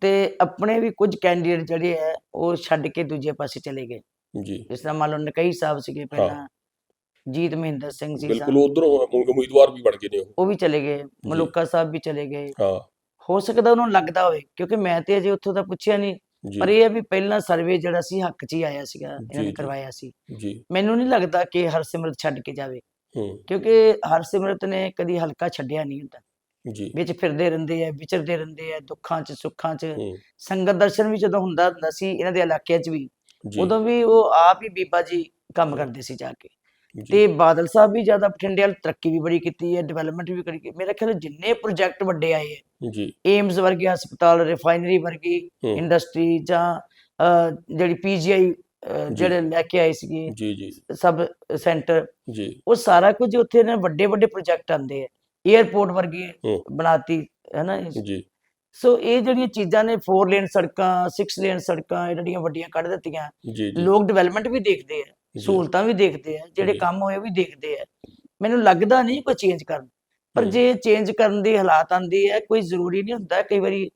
ਤੇ ਆਪਣੇ ਵੀ ਕੁਝ ਕੈਂਡੀਡੇਟ ਜਿਹੜੇ ਆ ਉਹ ਛੱਡ ਕੇ ਦੂਜੇ ਪਾਸੇ ਚਲੇ ਗਏ। ਜੀ। ਜਿਸ ਤਰ੍ਹਾਂ ਮੰਨ ਲਓ ਨਕਈ ਸਾਹਿਬ ਸੀਗੇ ਪਹਿਲਾਂ ਜੀਤ ਮਹਿੰਦਰ ਸਿੰਘ ਸੀ ਬਿਲਕੁਲ ਉਧਰੋਂ ਉਮੀਦਵਾਰ ਵੀ ਬਣ ਗਏ ਨੇ ਉਹ। ਉਹ ਵੀ ਚਲੇ ਗਏ ਮਲੂਕਾ ਸਾਹਿਬ ਵੀ ਚਲੇ ਗਏ। ਹਾਂ। ਹੋ ਸਕਦਾ ਉਹਨਾਂ ਨੂੰ ਲੱਗਦਾ ਹੋਵੇ ਕਿਉਂਕਿ ਮੈਂ ਤੇ ਅਜੇ ਉੱਥੋਂ ਦਾ ਪੁੱਛਿਆ ਨਹੀਂ ਜੀ ਪਰ ਇਹ ਹੈ ਵੀ ਪਹਿਲਾਂ ਸਰਵੇ ਜਿਹੜਾ ਸੀ ਹੱਕ 'ਚ ਹੀ ਆਇਆ ਸੀਗਾ ਇਹਨਾਂ ਨੇ। ਕਰਵਾਇਆ ਸੀ। ਜੀ। ਮੈਨੂੰ ਨਹੀਂ ਲੱਗਦਾ ਕਿ ਹਰਸਿਮਰਤ ਛੱਡ ਕੇ ਜਾਵੇ। ਕਿਉਂਕਿ ਹਰਸਿਮਰਤ ਨੇ ਕਦੀ ਹਲਕਾ ਛੱਡਿਆ ਨਹੀਂ ਹੁੰਦਾ। ਜੀ। ਵਿੱਚ ਫਿਰਦੇ ਰਹਿੰਦੇ ਆ ਵਿਚਰਦੇ ਰਹਿੰਦੇ ਆ ਦੁੱਖਾਂ 'ਚ ਸੁੱਖਾਂ 'ਚ। ਸੰਗਤ ਦਰਸ਼ਨ ਵੀ ਜਦੋਂ ਹੁੰਦਾ ਹੁੰਦਾ ਸੀ ਇਹਨਾਂ ਦੇ ਇਲਾਕਿਆਂ 'ਚ ਵੀ। ਉਦੋਂ ਵੀ ਉਹ ਆਪ ਹੀ ਬੀਬਾ ਜੀ ਕੰਮ ਕਰਦੇ ਸੀ ਜਾ ਕੇ। ਤੇ ਬਾਦਲ ਸਾਹਿਬ ਵੀ ਜ਼ਿਆਦਾ ਬਠਿੰਡੇ ਵਾਲ ਤਰੱਕੀ ਵੀ ਬੜੀ ਕੀਤੀ ਹੈ ਡਿਵੈਲਪਮੈਂਟ ਵੀ ਕਰੀ ਮੇਰਾ ਖਿਆਲ ਜਿੰਨੇ ਪ੍ਰੋਜੈਕਟ ਵੱਡੇ ਆਏ ਹੈ ਜੀ। ਏਮਸ ਵਰਗੇ ਹਸਪਤਾਲ ਰਿਫਾਈਨਰੀ ਵਰਗੀ ਇੰਡਸਟਰੀ ਜਾਂ ਜਿਹੜੀ ਪੀਜੀਆਈ ਜਿਹੜੇ ਲੈ ਕੇ ਆਏ ਸੀਗੇ ਜੀ ਜੀ। ਸਬ ਸੈਂਟਰ ਜੀ। ਉਹ ਸਾਰਾ ਕੁਝ ਉੱਥੇ ਨੇ ਵੱਡੇ ਵੱਡੇ ਪ੍ਰੋਜੈਕਟ ਆਂਦੇ ਆ 에어ਪੋਰਟ ਵਰਗੀ। ਬਣਾਤੀ ਹੈ ਨਾ ਜੀ। ਸੋ ਇਹ ਜਿਹੜੀਆਂ ਚੀਜ਼ਾਂ ਨੇ 4 ਲੇਨ ਸੜਕਾਂ 6 ਲੇਨ ਸੜਕਾਂ ਇਹ ਜਿਹੜੀਆਂ ਵੱਡੀਆਂ ਕੱਢ ਦਿੱਤੀਆਂ ਲੋਕ ਡਿਵੈਲਪਮੈਂਟ ਵੀ ਦੇਖਦੇ ਆ ਸਹੂਲਤਾਂ ਵੀ ਦੇਖਦੇ ਆ ਜਿਹੜੇ। ਕੰਮ ਹੋਏ ਵੀ ਦੇਖਦੇ ਆ। ਮੈਨੂੰ ਲੱਗਦਾ ਨਹੀਂ ਕੋਈ ਚੇਂਜ ਕਰਨ ਪਰ। ਜੇ ਚੇਂਜ ਕਰਨ ਦੀ ਹਾਲਾਤ ਆਂਦੀ ਹੈ ਕੋਈ ਜ਼ਰੂਰੀ ਨਹੀਂ ਹੁੰਦਾ ਕਈ ਵਾਰੀ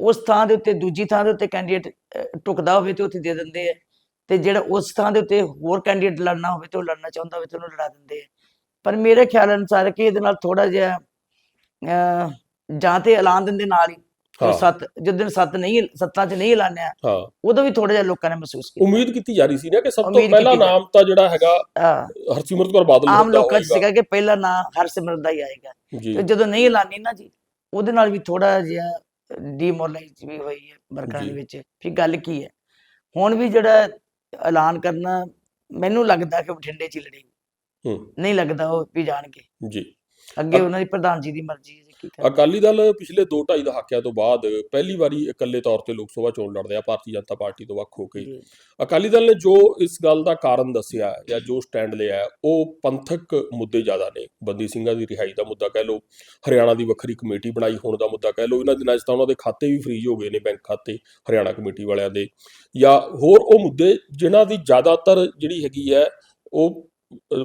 ਉਸ ਥਾਂ ਦੇ ਉੱਤੇ ਦੂਜੀ ਥਾਂ ਦੇ ਉੱਤੇ ਕੈਂਡੀਡੇਟ ਟੁਕਦਾ ਹੋਵੇ ਤੇ ਉੱਥੇ ਦੇ ਦਿੰਦੇ ਆ। ਤੇ ਜਿਹੜਾ ਉਸ ਥਾਂ ਦੇ ਉੱਤੇ ਹੋਰ ਕੈਂਡੀਡੇਟ ਲੜਨਾ ਹੋਵੇ ਤੇ ਉਹ ਲੜਨਾ ਚਾਹੁੰਦਾ ਹੋਵੇ ਤੇ ਉਹਨੂੰ ਲੜਾ ਦਿੰਦੇ ਆ। ਪਰ ਮੇਰੇ ਖਿਆਲ ਅਨੁਸਾਰ ਕਿ ਇਹਦੇ ਨਾਲ ਥੋੜਾ ਜਿਹਾ ਜਾਂ ਤੇ ਐਲਾਨ ਦਿੰਦੇ ਨਾਲ ਹੀ। ਹਾਂ। ਸੱਤ ਜਿਸ ਦਿਨ ਸੱਤ ਨਹੀਂ ਸੱਤਾਂ 'ਚ ਨਹੀਂ ਐਲਾਨਿਆ ਹਾਂ। ਉਦੋਂ ਵੀ ਥੋੜਾ ਜਿਹਾ ਲੋਕਾਂ ਨੇ ਮਹਿਸੂਸ ਕੀਤਾ। ਉਮੀਦ ਕੀਤੀ ਜਾ ਰਹੀ ਸੀ ਨਾ ਕਿ ਸਭ ਤੋਂ ਪਹਿਲਾ ਨਾਮ ਤਾਂ ਜਿਹੜਾ ਹੈਗਾ ਹਰਸਿਮਰਤ ਕੌਰ ਬਾਦਲ ਆਮ ਲੋਕਾਂ 'ਚ। ਸੀਗਾ ਕਿ ਪਹਿਲਾ ਨਾਂ ਹਰਸਿਮਰਤ ਦਾ ਹੀ ਆਏਗਾ। ਤੇ ਜਦੋਂ ਨਹੀਂ ਐਲਾਨੀ ਨਾ ਜੀ ਉਹਦੇ ਨਾਲ ਵੀ ਥੋੜਾ ਜਿਹਾ ਡੀਮੋਰਲਾਈਜ਼ ਵੀ ਹੋਈ ਹੈ ਵਰਕਰਾਂ ਦੇ। ਵਿੱਚ। ਫਿਰ ਗੱਲ ਕੀ ਹੈ? ਹੁਣ ਵੀ ਜਿਹੜਾ ਐਲਾਨ ਕਰਨਾ ਮੈਨੂੰ ਲੱਗਦਾ ਕਿ ਬਠਿੰਡੇ 'ਚ ਲੜੇਗੀ ਨਹੀਂ ਲੱਗਦਾ ਉਹ ਵੀ ਜਾਣਗੇ। ਜੀ। ਅੱਗੇ ਉਹਨਾਂ ਦੀ ਪ੍ਰਧਾਨ ਜੀ ਦੀ ਮਰਜ਼ੀ ਹੈ ਅਕਾਲੀ ਦਲ ਪਿਛਲੇ 2.5 ਦਹਾਕਿਆਂ ਤੋਂ ਬਾਅਦ ਪਹਿਲੀ ਵਾਰੀ ਇਕੱਲੇ ਤੌਰ ਤੇ ਲੋਕ ਸਭਾ ਚੋਣ ਲੜ ਰਿਹਾ ਭਾਰਤੀ ਜਨਤਾ ਪਾਰਟੀ ਤੋਂ ਵੱਖ ਹੋ ਕੇ। ਅਕਾਲੀ ਦਲ ਨੇ ਜੋ ਇਸ ਗੱਲ ਦਾ ਕਾਰਨ ਦੱਸਿਆ ਜਾਂ ਜੋ ਸਟੈਂਡ ਲਿਆ ਉਹ ਪੰਥਕ ਮੁੱਦੇ ਜ਼ਿਆਦਾ ਨੇ। ਬੰਦੀ ਸਿੰਘਾਂ ਦੀ ਰਿਹਾਈ ਦਾ ਮੁੱਦਾ ਕਹਿ ਲਓ ਹਰਿਆਣਾ ਦੀ ਵੱਖਰੀ ਕਮੇਟੀ ਬਣਾਈ ਹੋਣ ਦਾ ਮੁੱਦਾ ਕਹਿ ਲਓ ਇਹਨਾਂ ਦਿਨਾਂ 'ਚ ਤਾਂ ਉਹਨਾਂ ਦੇ ਖਾਤੇ ਵੀ ਫ੍ਰੀਜ਼ ਹੋ ਗਏ ਨੇ ਬੈਂਕ ਖਾਤੇ ਹਰਿਆਣਾ ਕਮੇਟੀ ਵਾਲਿਆਂ ਦੇ। ਜਾਂ ਹੋਰ ਉਹ ਮੁੱਦੇ ਜਿਨ੍ਹਾਂ ਦੀ ਜ਼ਿਆਦਾਤਰ ਜਿਹੜੀ ਹੈਗੀ ਹੈ ਉਹ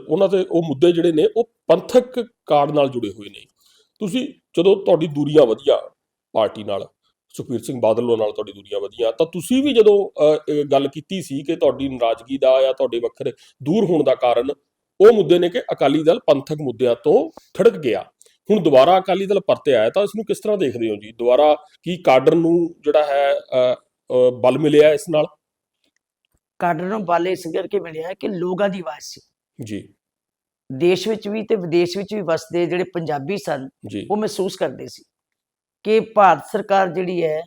ਉਹਨਾਂ ਦੇ ਉਹ ਮੁੱਦੇ ਜਿਹੜੇ ਨੇ ਉਹ ਪੰਥਕ ਕਾਰਡ ਨਾਲ ਜੁੜੇ ਹੋਏ ਨੇ। ਤੁਸੀਂ ਜਦੋਂ ਤੁਹਾਡੀ ਦੂਰੀਆਂ ਵਧੀਆਂ ਪਾਰਟੀ ਨਾਲ ਸੁਖਬੀਰ ਸਿੰਘ ਬਾਦਲ ਨਾਲ ਤੁਹਾਡੀ ਦੂਰੀਆਂ ਵਧੀਆਂ ਤਾਂ ਤੁਸੀਂ ਵੀ ਜਦੋਂ ਗੱਲ ਕੀਤੀ ਸੀ ਕਿ ਤੁਹਾਡੀ ਨਾਰਾਜ਼ਗੀ ਦਾ ਜਾਂ ਤੁਹਾਡੇ ਵੱਖਰੇ ਦੂਰ ਹੋਣ ਦਾ ਕਾਰਨ ਉਹ ਮੁੱਦੇ ਨੇ ਕਿ ਅਕਾਲੀ ਦਲ ਪੰਥਕ ਮੁੱਦਿਆਂ ਤੋਂ ਥੜਕ ਗਿਆ। ਹੁਣ ਦੁਬਾਰਾ ਅਕਾਲੀ ਦਲ ਪਰਤੇ ਆਇਆ ਤਾਂ ਇਸ ਨੂੰ ਕਿਸ ਤਰ੍ਹਾਂ ਦੇਖਦੇ ਹੋ ਜੀ? ਦੁਬਾਰਾ ਕੀ ਕਾਡਰ ਨੂੰ ਜਿਹੜਾ ਹੈ ਬਲ ਮਿਲਿਆ ਇਸ ਨਾਲ? ਕਾਡਰ ਨੂੰ ਬਾਲੇ ਇਸ ਕਰਕੇ ਮਿਲਿਆ ਕਿ ਲੋਕਾਂ ਦੀ ਆਵਾਜ਼ ਸੀ। ਜੀ। ਦੇਸ਼ ਵਿੱਚ ਵੀ ਤੇ ਵਿਦੇਸ਼ ਵਿੱਚ ਵੀ ਵਸਦੇ ਜਿਹੜੇ ਪੰਜਾਬੀ ਸਨ ਉਹ ਮਹਿਸੂਸ ਕਰਦੇ ਸੀ ਕਿ ਭਾਰਤ ਸਰਕਾਰ ਜਿਹੜੀ ਹੈ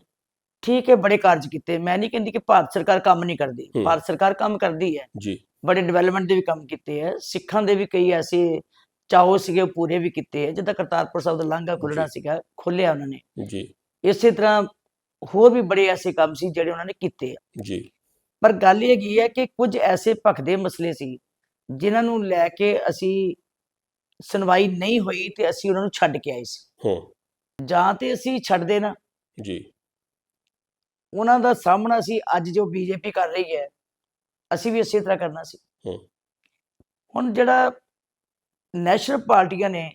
ਠੀਕ ਹੈ ਬੜੇ ਕਾਰਜ ਕੀਤੇ। ਮੈਂ ਨਹੀਂ ਕਹਿੰਦੀ ਕਿ ਭਾਰਤ ਸਰਕਾਰ ਕੰਮ ਨਹੀਂ ਕਰਦੀ। ਭਾਰਤ ਸਰਕਾਰ ਕੰਮ ਕਰਦੀ ਹੈ। ਜੀ। ਬੜੇ ਡਿਵੈਲਪਮੈਂਟ ਦੇ ਵੀ ਕੰਮ ਕੀਤੇ ਹੈ। ਸਿੱਖਾਂ ਦੇ ਵੀ ਕਈ ਐਸੇ ਚਾਹੋ ਸੀਗੇ ਪੂਰੇ ਵੀ ਕੀਤੇ ਹੈ। ਜਿੱਦਾਂ ਕਰਤਾਰਪੁਰ ਸਾਹਿਬ ਦਾ ਲਾਂਘਾ ਖੁੱਲਣਾ। ਸੀਗਾ ਖੋਲਿਆ ਉਹਨਾਂ ਨੇ। ਜੀ। ਇਸੇ ਤਰ੍ਹਾਂ ਹੋਰ ਵੀ ਬੜੇ ਐਸੇ ਕੰਮ ਸੀ ਜਿਹੜੇ ਉਹਨਾਂ ਨੇ ਕੀਤੇ ਜੀ। ਪਰ ਗੱਲ ਇਹ ਹੈਗੀ ਹੈ ਕਿ ਕੁਝ ਐਸੇ ਭਖਦੇ ਮਸਲੇ ਸੀ ਜਿਨ੍ਹਾਂ ਨੂੰ ਲੈ ਕੇ ਅਸੀਂ ਸੁਣਵਾਈ ਨਹੀਂ ਹੋਈ ਤੇ ਅਸੀਂ ਉਹਨਾਂ ਨੂੰ ਛੱਡ ਕੇ ਆਏ ਸੀ। ਹਾਂ। ਜਾਂ ਤੇ ਅਸੀਂ ਛੱਡਦੇ ਨਾ। ਜੀ। ਉਹਨਾਂ ਦਾ ਸਾਹਮਣਾ ਸੀ ਅੱਜ ਜੋ ਬੀਜੇਪੀ ਕਰ ਰਹੀ ਹੈ ਅਸੀਂ ਵੀ ਇਸੇ ਤਰ੍ਹਾਂ ਕਰਨਾ ਸੀ। ਹੂੰ। ਹੁਣ ਜਿਹੜਾ ਨੈਸ਼ਨਲ ਪਾਰਟੀਆਂ ਨੇ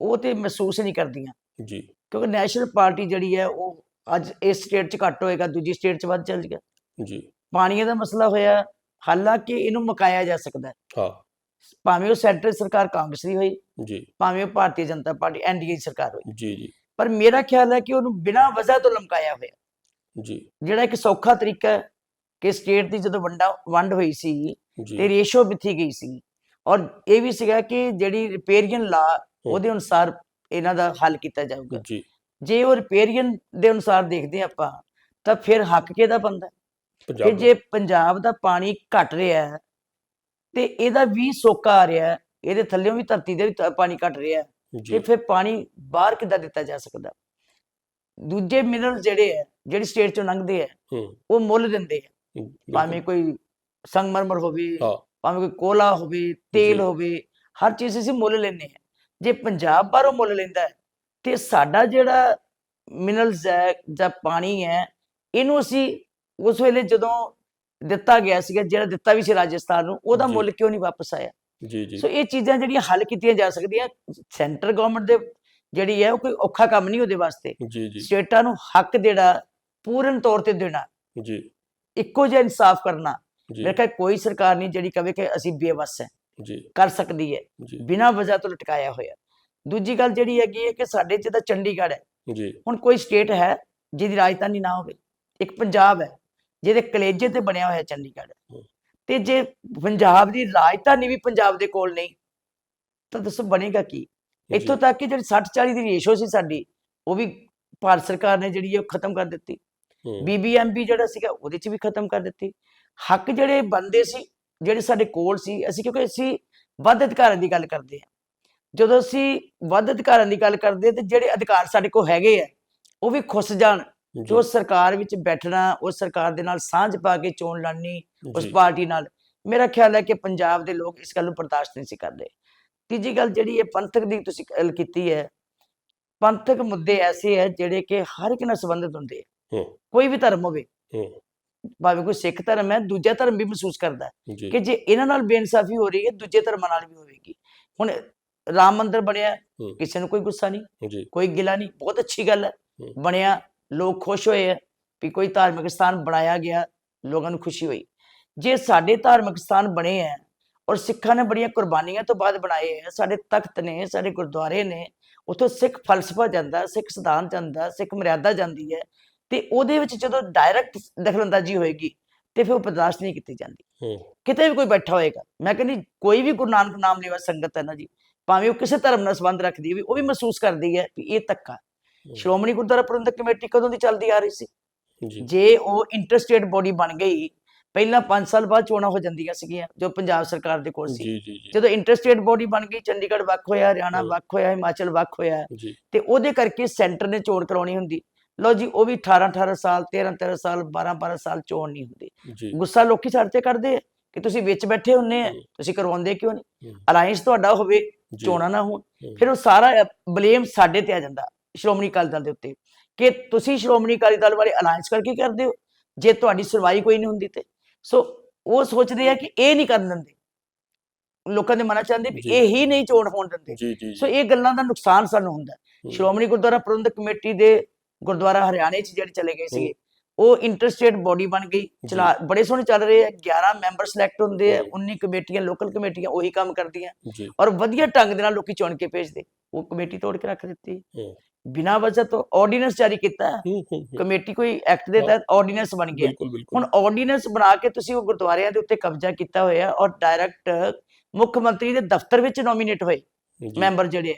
ਉਹ ਤੇ ਮਹਿਸੂਸ ਨਹੀਂ ਕਰਦੀਆਂ। ਜੀ। ਕਿਉਂਕਿ ਨੈਸ਼ਨਲ ਪਾਰਟੀ ਜਿਹੜੀ ਹੈ ਉਹ ਅੱਜ ਇਸ ਸਟੇਟ 'ਚ ਘੱਟ ਹੋਏਗਾ ਦੂਜੀ ਸਟੇਟ 'ਚ ਵੱਧ ਚੱਲ ਗਿਆ ਜੀ। ਪਾਣੀ ਦਾ ਮਸਲਾ ਹੋਇਆ ਹਾਲਾਂਕਿ ਇਹਨੂੰ ਮੁਕਾਇਆ ਜਾ ਸਕਦਾ ਹੈ। ਹਾਂ। ਭਾਵੇਂ ਉਹ ਸੈਂਟਰ ਸਰਕਾਰ ਕਾਂਗਰਸ ਦੀ ਹੋਈ ਜੀ। ਭਾਵੇਂ ਉਹ ਭਾਰਤੀ ਜਨਤਾ ਪਾਰਟੀ ਐਨਡੀਏ ਸਰਕਾਰ ਹੋਈ। ਜੀ ਜੀ। ਪਰ ਮੇਰਾ ਖਿਆਲ ਹੈ ਕਿ ਉਹਨੂੰ ਬਿਨਾਂ ਵਜ੍ਹਾ ਤੋਂ ਲਮਕਾਇਆ ਹੋਇਆ। ਜੀ। ਜਿਹੜਾ ਇੱਕ ਸੌਖਾ ਤਰੀਕਾ ਹੈ ਕਿ ਸਟੇਟ ਦੀ ਜਦੋਂ ਵੰਡਾ ਵੰਡ ਹੋਈ ਸੀ ਤੇ ਰੇਸ਼ੋ ਮਿੱਥੀ ਗਈ ਸੀ। ਔਰ ਇਹ ਵੀ ਸੀਗਾ ਕਿ ਜਿਹੜੀ ਰਿਪੇਰੀਅਨ ਲਾ ਉਹਦੇ ਅਨੁਸਾਰ ਇਹਨਾਂ ਦਾ ਹੱਲ ਕੀਤਾ ਜਾਊਗਾ। ਜੀ। ਜੇ ਉਹ ਰਿਪੇਰੀਅਨ ਦੇ ਅਨੁਸਾਰ ਦੇਖਦੇ ਆਪਾਂ ਤਾਂ ਫਿਰ ਹੱਕ ਕਿਹਦਾ ਬੰਦਾ ਕਿ ਜੇ ਪੰਜਾਬ ਦਾ ਪਾਣੀ ਘਟ ਰਿਹਾ ਹੈ ਤੇ ਇਹਦਾ ਵੀ ਸੋਕਾ ਆ ਰਿਹਾ ਹੈ ਇਹਦੇ ਥੱਲੇੋਂ ਵੀ ਧਰਤੀ ਦੇ ਵੀ ਪਾਣੀ ਘਟ ਰਿਹਾ ਹੈ ਤੇ ਫਿਰ ਪਾਣੀ ਬਾਹਰ ਕਿੱਦਾਂ ਦਿੱਤਾ ਜਾ ਸਕਦਾ ਦੂਜੇ ਮਿਨਰਲ ਜਿਹੜੇ ਹੈ ਜਿਹੜੀ ਸਟੇਟ ਚੋਂ ਲੰਘਦੇ ਆ ਹੂੰ। ਉਹ ਮੁੱਲ ਦਿੰਦੇ ਆ। ਭਾਵੇਂ ਕੋਈ ਸੰਗਮਰਮਰ ਹੋਵੇ ਭਾਵੇਂ ਕੋਈ ਕੋਲਾ ਹੋਵੇ ਤੇਲ। ਹੋਵੇ ਹਰ ਚੀਜ਼ ਅਸੀਂ ਮੁੱਲ ਲੈਂਦੇ ਆ ਜੇ ਪੰਜਾਬ ਬਾਹਰੋਂ ਮੁੱਲ ਲੈਂਦਾ ਹੈ ਤੇ ਸਾਡਾ ਜਿਹੜਾ ਮਿਨਰਲਸ ਹੈ ਜਾਂ ਪਾਣੀ ਹੈ ਇਹਨੂੰ ਅਸੀਂ ਉਸ ਵੇਲੇ ਜਦੋਂ ਦਿੱਤਾ ਗਿਆ ਸੀਗਾ ਜਿਹੜਾ ਦਿੱਤਾ ਵੀ ਸੀ ਰਾਜਸਥਾਨ ਨੂੰ ਉਹਦਾ। ਮੁੱਲ ਕਿਉਂ ਨਹੀਂ ਵਾਪਸ ਆਇਆ? ਜੀ ਜੀ। ਸੋ ਇਹ ਚੀਜ਼ਾਂ ਜਿਹੜੀਆਂ ਹੱਲ ਕੀਤੀਆਂ ਜਾ ਸਕਦੀਆਂ ਸੈਂਟਰ ਗਵਰਨਮੈਂਟ ਦੇ ਜਿਹੜੀ ਹੈ ਉਹ ਕੋਈ ਔਖਾ ਕੰਮ ਨਹੀਂ ਉਹਦੇ ਵਾਸਤੇ। ਜੀ ਜੀ। ਸਟੇਟਾਂ ਨੂੰ ਹੱਕ ਜਿਹੜਾ ਪੂਰਨ ਤੌਰ ਤੇ ਦੇਣਾ ਜੀ। ਇੱਕੋ ਜਿਹਾ ਇਨਸਾਫ ਕਰਨਾ। ਮੇਰੇ ਖਿਆਲ ਕੋਈ ਸਰਕਾਰ ਨਹੀਂ ਜਿਹੜੀ ਕਵੇ ਕਿ ਅਸੀਂ ਬੇਵਸ ਹੈ ਜੀ। ਕਰ ਸਕਦੀ ਹੈ ਬਿਨਾਂ ਵਜ੍ਹਾ ਤੋਂ ਲਟਕਾਇਆ ਹੋਇਆ। ਦੂਜੀ ਗੱਲ ਜਿਹੜੀ ਹੈਗੀ ਹੈ ਕਿ ਸਾਡੇ ਚ ਤਾਂ ਚੰਡੀਗੜ੍ਹ ਹੈ। ਜੀ। ਹੁਣ ਕੋਈ ਸਟੇਟ ਹੈ ਜਿਹਦੀ ਰਾਜਧਾਨੀ ਨਾ ਹੋਵੇ ਇੱਕ ਪੰਜਾਬ ਹੈ ਜਿਹਦੇ ਕਲੇਜੇ ਤੇ ਬਣਿਆ ਹੋਇਆ ਚੰਡੀਗੜ੍ਹ। ਤੇ ਜੇ ਪੰਜਾਬ ਦੀ ਰਾਜਧਾਨੀ ਵੀ ਪੰਜਾਬ ਦੇ ਕੋਲ ਨਹੀਂ ਤਾਂ ਦੱਸੋ ਬਣੇਗਾ ਕੀ? ਇੱਥੋਂ ਤੱਕ ਕਿ ਜਿਹੜੀ 60 40 ਦੀ ਰੇਸ਼ੋ ਸੀ ਸਾਡੀ ਉਹ ਵੀ ਭਾਰਤ ਸਰਕਾਰ ਨੇ ਜਿਹੜੀ ਉਹ ਖਤਮ ਕਰ ਦਿੱਤੀ। ਬੀਬੀਐਮਬੀ ਜਿਹੜਾ ਸੀਗਾ ਉਹਦੇ ਚ ਵੀ ਖਤਮ ਕਰ ਦਿੱਤੀ। ਹੱਕ ਜਿਹੜੇ ਬੰਦੇ ਸੀ ਜਿਹੜੇ ਸਾਡੇ ਕੋਲ ਸੀ ਅਸੀਂ ਕਿਉਂਕਿ ਅਸੀਂ ਵੱਧ ਅਧਿਕਾਰਾਂ ਦੀ ਗੱਲ ਕਰਦੇ ਹਾਂ। ਜਦੋਂ ਅਸੀਂ ਵੱਧ ਅਧਿਕਾਰਾਂ ਦੀ ਗੱਲ ਕਰਦੇ ਤੇ ਜਿਹੜੇ ਅਧਿਕਾਰ ਸਾਡੇ ਕੋਲ ਹੈਗੇ ਆ ਉਹ ਵੀ ਖੁੱਸ ਜਾਣ। ਜੀ, ਸਰਕਾਰ ਵਿੱਚ ਬੈਠਣਾ ਉਸ ਸਰਕਾਰ ਦੇ ਨਾਲ ਸਾਂਝ ਪਾ ਕੇ ਚੋਣ ਲੜਨੀ ਉਸ ਪਾਰਟੀ ਨਾਲ ਮੇਰਾ ਖਿਆਲ ਹੈ ਕਿ ਪੰਜਾਬ ਦੇ ਲੋਕ ਇਸ ਗੱਲ ਨੂੰ ਬਰਦਾਸ਼ਤ ਨਹੀਂ ਸੀ ਕਰਦੇ। ਤੀਜੀ ਗੱਲ ਜਿਹੜੀ ਇਹ ਪੰਥਕ ਦੀ ਤੁਸੀਂ ਗੱਲ ਕੀਤੀ ਹੈ ਪੰਥਕ ਮੁੱਦੇ ਐਸੇ ਹੈ ਜਿਹੜੇ ਕਿ ਹਰ ਇੱਕ ਨਾਲ ਸੰਬੰਧਿਤ ਹੁੰਦੇ ਆ। ਕੋਈ ਵੀ ਧਰਮ ਹੋਵੇ ਭਾਵੇਂ ਕੋਈ ਸਿੱਖ ਧਰਮ ਹੈ ਦੂਜਾ ਧਰਮ ਵੀ ਮਹਿਸੂਸ ਕਰਦਾ ਕਿ ਜੇ ਇਹਨਾਂ ਨਾਲ ਬੇਇਨਸਾਫੀ ਹੋ ਰਹੀ ਹੈ ਦੂਜੇ ਧਰਮਾਂ ਨਾਲ ਵੀ ਹੋਵੇਗੀ। ਹੁਣ ਰਾਮ ਮੰਦਿਰ ਬਣਿਆ। ਕਿਸੇ ਨੂੰ ਕੋਈ ਗੁੱਸਾ ਨਹੀਂ ਕੋਈ ਗਿਲਾ ਨਹੀਂ ਬਹੁਤ ਅੱਛੀ ਗੱਲ ਹੂੰ। ਬਣਿਆ ਲੋਕ ਖੁਸ਼ ਹੋਏ ਵੀ ਕੋਈ ਧਾਰਮਿਕ ਸਥਾਨ ਬਣਾਇਆ ਗਿਆ ਲੋਕਾਂ ਨੂੰ ਖੁਸ਼ੀ ਹੋਈ। ਜੇ ਸਾਡੇ ਧਾਰਮਿਕ ਸਥਾਨ ਬਣੇ ਹੈ ਔਰ ਸਿੱਖਾਂ ਨੇ ਬੜੀਆਂ ਕੁਰਬਾਨੀਆਂ ਤੋਂ ਬਾਅਦ ਬਣਾਏ ਹੈ ਸਾਡੇ ਤਖਤ ਨੇ ਸਾਡੇ ਗੁਰਦੁਆਰੇ ਨੇ ਉੱਥੋਂ ਸਿੱਖ ਫਲਸਫਾ ਜਾਂਦਾ ਸਿੱਖ ਸਿਧਾਂਤ ਜਾਂਦਾ ਸਿੱਖ ਮਰਿਆਦਾ ਜਾਂਦੀ ਹੈ ਤੇ ਉਹਦੇ ਵਿੱਚ ਜਦੋਂ ਡਾਇਰੈਕਟ ਦਖਲਅੰਦਾਜ਼ੀ ਹੋਏਗੀ ਤੇ ਫਿਰ ਉਹ ਬਰਦਾਸ਼ਤ ਨਹੀਂ ਕੀਤੀ ਜਾਂਦੀ। ਕਿਤੇ ਵੀ ਕੋਈ ਬੈਠਾ ਹੋਏਗਾ ਮੈਂ ਕਹਿੰਦੀ ਕੋਈ ਵੀ ਗੁਰੂ ਨਾਨਕ ਨਾਮ ਲੈਵਾ ਸੰਗਤ ਹੈ ਨਾ ਜੀ ਭਾਵੇਂ ਉਹ ਕਿਸੇ ਧਰਮ ਨਾਲ ਸੰਬੰਧ ਰੱਖਦੀ ਹੈ ਉਹ ਵੀ ਮਹਿਸੂਸ ਕਰਦੀ ਹੈ ਵੀ ਇਹ ਹੂੰ, ਸ਼੍ਰੋਮਣੀ ਗੁਰਦੁਆਰਾ ਪ੍ਰਬੰਧਕ ਕਮੇਟੀ ਕਦੋਂ ਦੀ ਚੱਲਦੀ ਆ ਰਹੀ ਸੀ? ਜੀ। ਉਹ ਇੰਟਰਸਟੇਟ ਬੋਡੀ ਬਣ ਗਈ ਪਹਿਲਾਂ 5 ਸਾਲ ਬਾਅਦ ਚੋਣਾਂ ਹੋ ਜਾਂਦੀਆਂ ਸੀਗੀਆਂ ਜੋ ਪੰਜਾਬ ਸਰਕਾਰ ਦੇ ਕੋਲ ਸੀ। ਜਦੋਂ ਇੰਟਰਸਟੇਟ ਬੋਡੀ ਬਣ ਗਈ ਚੰਡੀਗੜ੍ਹ ਵੱਖ ਹੋਇਆ ਹਰਿਆਣਾ। ਵੱਖ ਹੋਇਆ ਹਿਮਾਚਲ ਵੱਖ ਹੋਇਆ ਤੇ ਉਹਦੇ ਕਰਕੇ ਸੈਂਟਰ ਨੇ ਚੋਣ ਕਰਾਉਣੀ ਹੁੰਦੀ। ਲਓ ਜੀ ਉਹ ਵੀ 18 18 ਸਾਲ 13 13 ਸਾਲ 12 12 ਸਾਲ ਚੋਣ ਨਹੀਂ ਹੁੰਦੀ। ਗੁੱਸਾ ਲੋਕੀ ਸਾਡੇ ਤੇ ਕਰਦੇ ਆ ਕਿ ਤੁਸੀਂ ਵਿੱਚ ਬੈਠੇ ਹੁੰਨੇ ਆ। ਤੁਸੀਂ ਕਰਵਾਉਂਦੇ ਕਿਉਂ ਨਹੀਂ? ਅਲਾਈਅੰਸ ਤੁਹਾਡਾ ਹੋਵੇ ਚੋਣਾਂ ਨਾ ਹੋਣ ਫਿਰ ਉਹ ਸਾਰਾ ਬਲੇਮ ਸਾਡੇ ਤੇ ਆ ਜਾਂਦਾ। ਸ਼੍ਰੋਮਣੀ ਅਕਾਲੀ ਦਲ ਦੇ ਉੱਤੇ। ਕਿ ਤੁਸੀਂ ਸ਼੍ਰੋਮਣੀ ਅਕਾਲੀ ਦਲ ਵਾਲੇ ਅਲਾਈਅੰਸ ਕਰਕੇ ਕਰਦੇ ਹੋ? ਜੇ ਤੁਹਾਡੀ ਸੁਣਵਾਈ ਕੋਈ ਨਹੀਂ ਹੁੰਦੀ ਤੇ। ਸੋ ਉਹ ਸੋਚਦੇ ਆ ਕਿ ਇਹ ਨਹੀਂ ਕਰਨ ਦਿੰਦੇ। ਲੋਕਾਂ ਦੇ ਮਨਾਂ ਚਾਹੁੰਦੇ ਵੀ। ਇਹ ਹੀ ਨਹੀਂ ਚੋਣ ਹੋਣ ਦਿੰਦੇ। ਸੋ ਇਹ ਗੱਲਾਂ ਦਾ ਨੁਕਸਾਨ ਸਾਨੂੰ ਹੁੰਦਾ। ਸ਼੍ਰੋਮਣੀ ਗੁਰਦੁਆਰਾ ਪ੍ਰਬੰਧਕ ਕਮੇਟੀ ਦੇ ਗੁਰਦੁਆਰਾ ਹਰਿਆਣੇ 'ਚ ਜਿਹੜੇ ਚਲੇ ਗਏ ਸੀਗੇ ਉਹ ਇੰਟਰਸਟੇਟ ਬੋਡੀ ਬਣ ਗਈ। ਚਲਾ ਬੜੇ ਸੋਹਣੇ ਚੱਲ ਰਹੇ ਆ। 11 ਮੈਂਬਰ ਸਿਲੈਕਟ ਹੁੰਦੇ ਆ। ਜੀ। 19 ਕਮੇਟੀਆਂ ਲੋਕਲ ਕਮੇਟੀਆਂ ਉਹੀ ਕੰਮ ਕਰਦੀਆਂ। ਔਰ ਵਧੀਆ ਢੰਗ ਦੇ ਨਾਲ ਲੋਕੀ ਚੁਣ ਕੇ ਭੇਜਦੇ। ਉਹ ਕਮੇਟੀ ਤੋੜ ਕੇ ਰੱਖ ਦਿੱਤੀ। ਬਿਨਾਂ ਵਜ੍ਹਾ ਤੋਂ ਆਰਡੀਨੈਂਸ ਜਾਰੀ ਕੀਤਾ ਕਮੇਟੀ ਕੋਈ ਐਕਟ ਦੇ। ਤਹਿਤ ਆਰਡੀਨੈਂਸ ਬਣ ਗਿਆ ਹੁਣ ਆਰਡੀਨੈਂਸ ਬਣਾ ਕੇ ਤੁਸੀਂ ਉਹ ਗੁਰਦੁਆਰਿਆਂ ਦੇ ਉੱਤੇ ਕਬਜ਼ਾ ਕੀਤਾ ਹੋਇਆ ਔਰ ਡਾਇਰੈਕਟ ਮੁੱਖ ਮੰਤਰੀ ਦੇ ਦਫ਼ਤਰ ਵਿੱਚ ਨੋਮੀਨੇਟ ਹੋਏ ਮੈਂਬਰ ਜਿਹੜੇ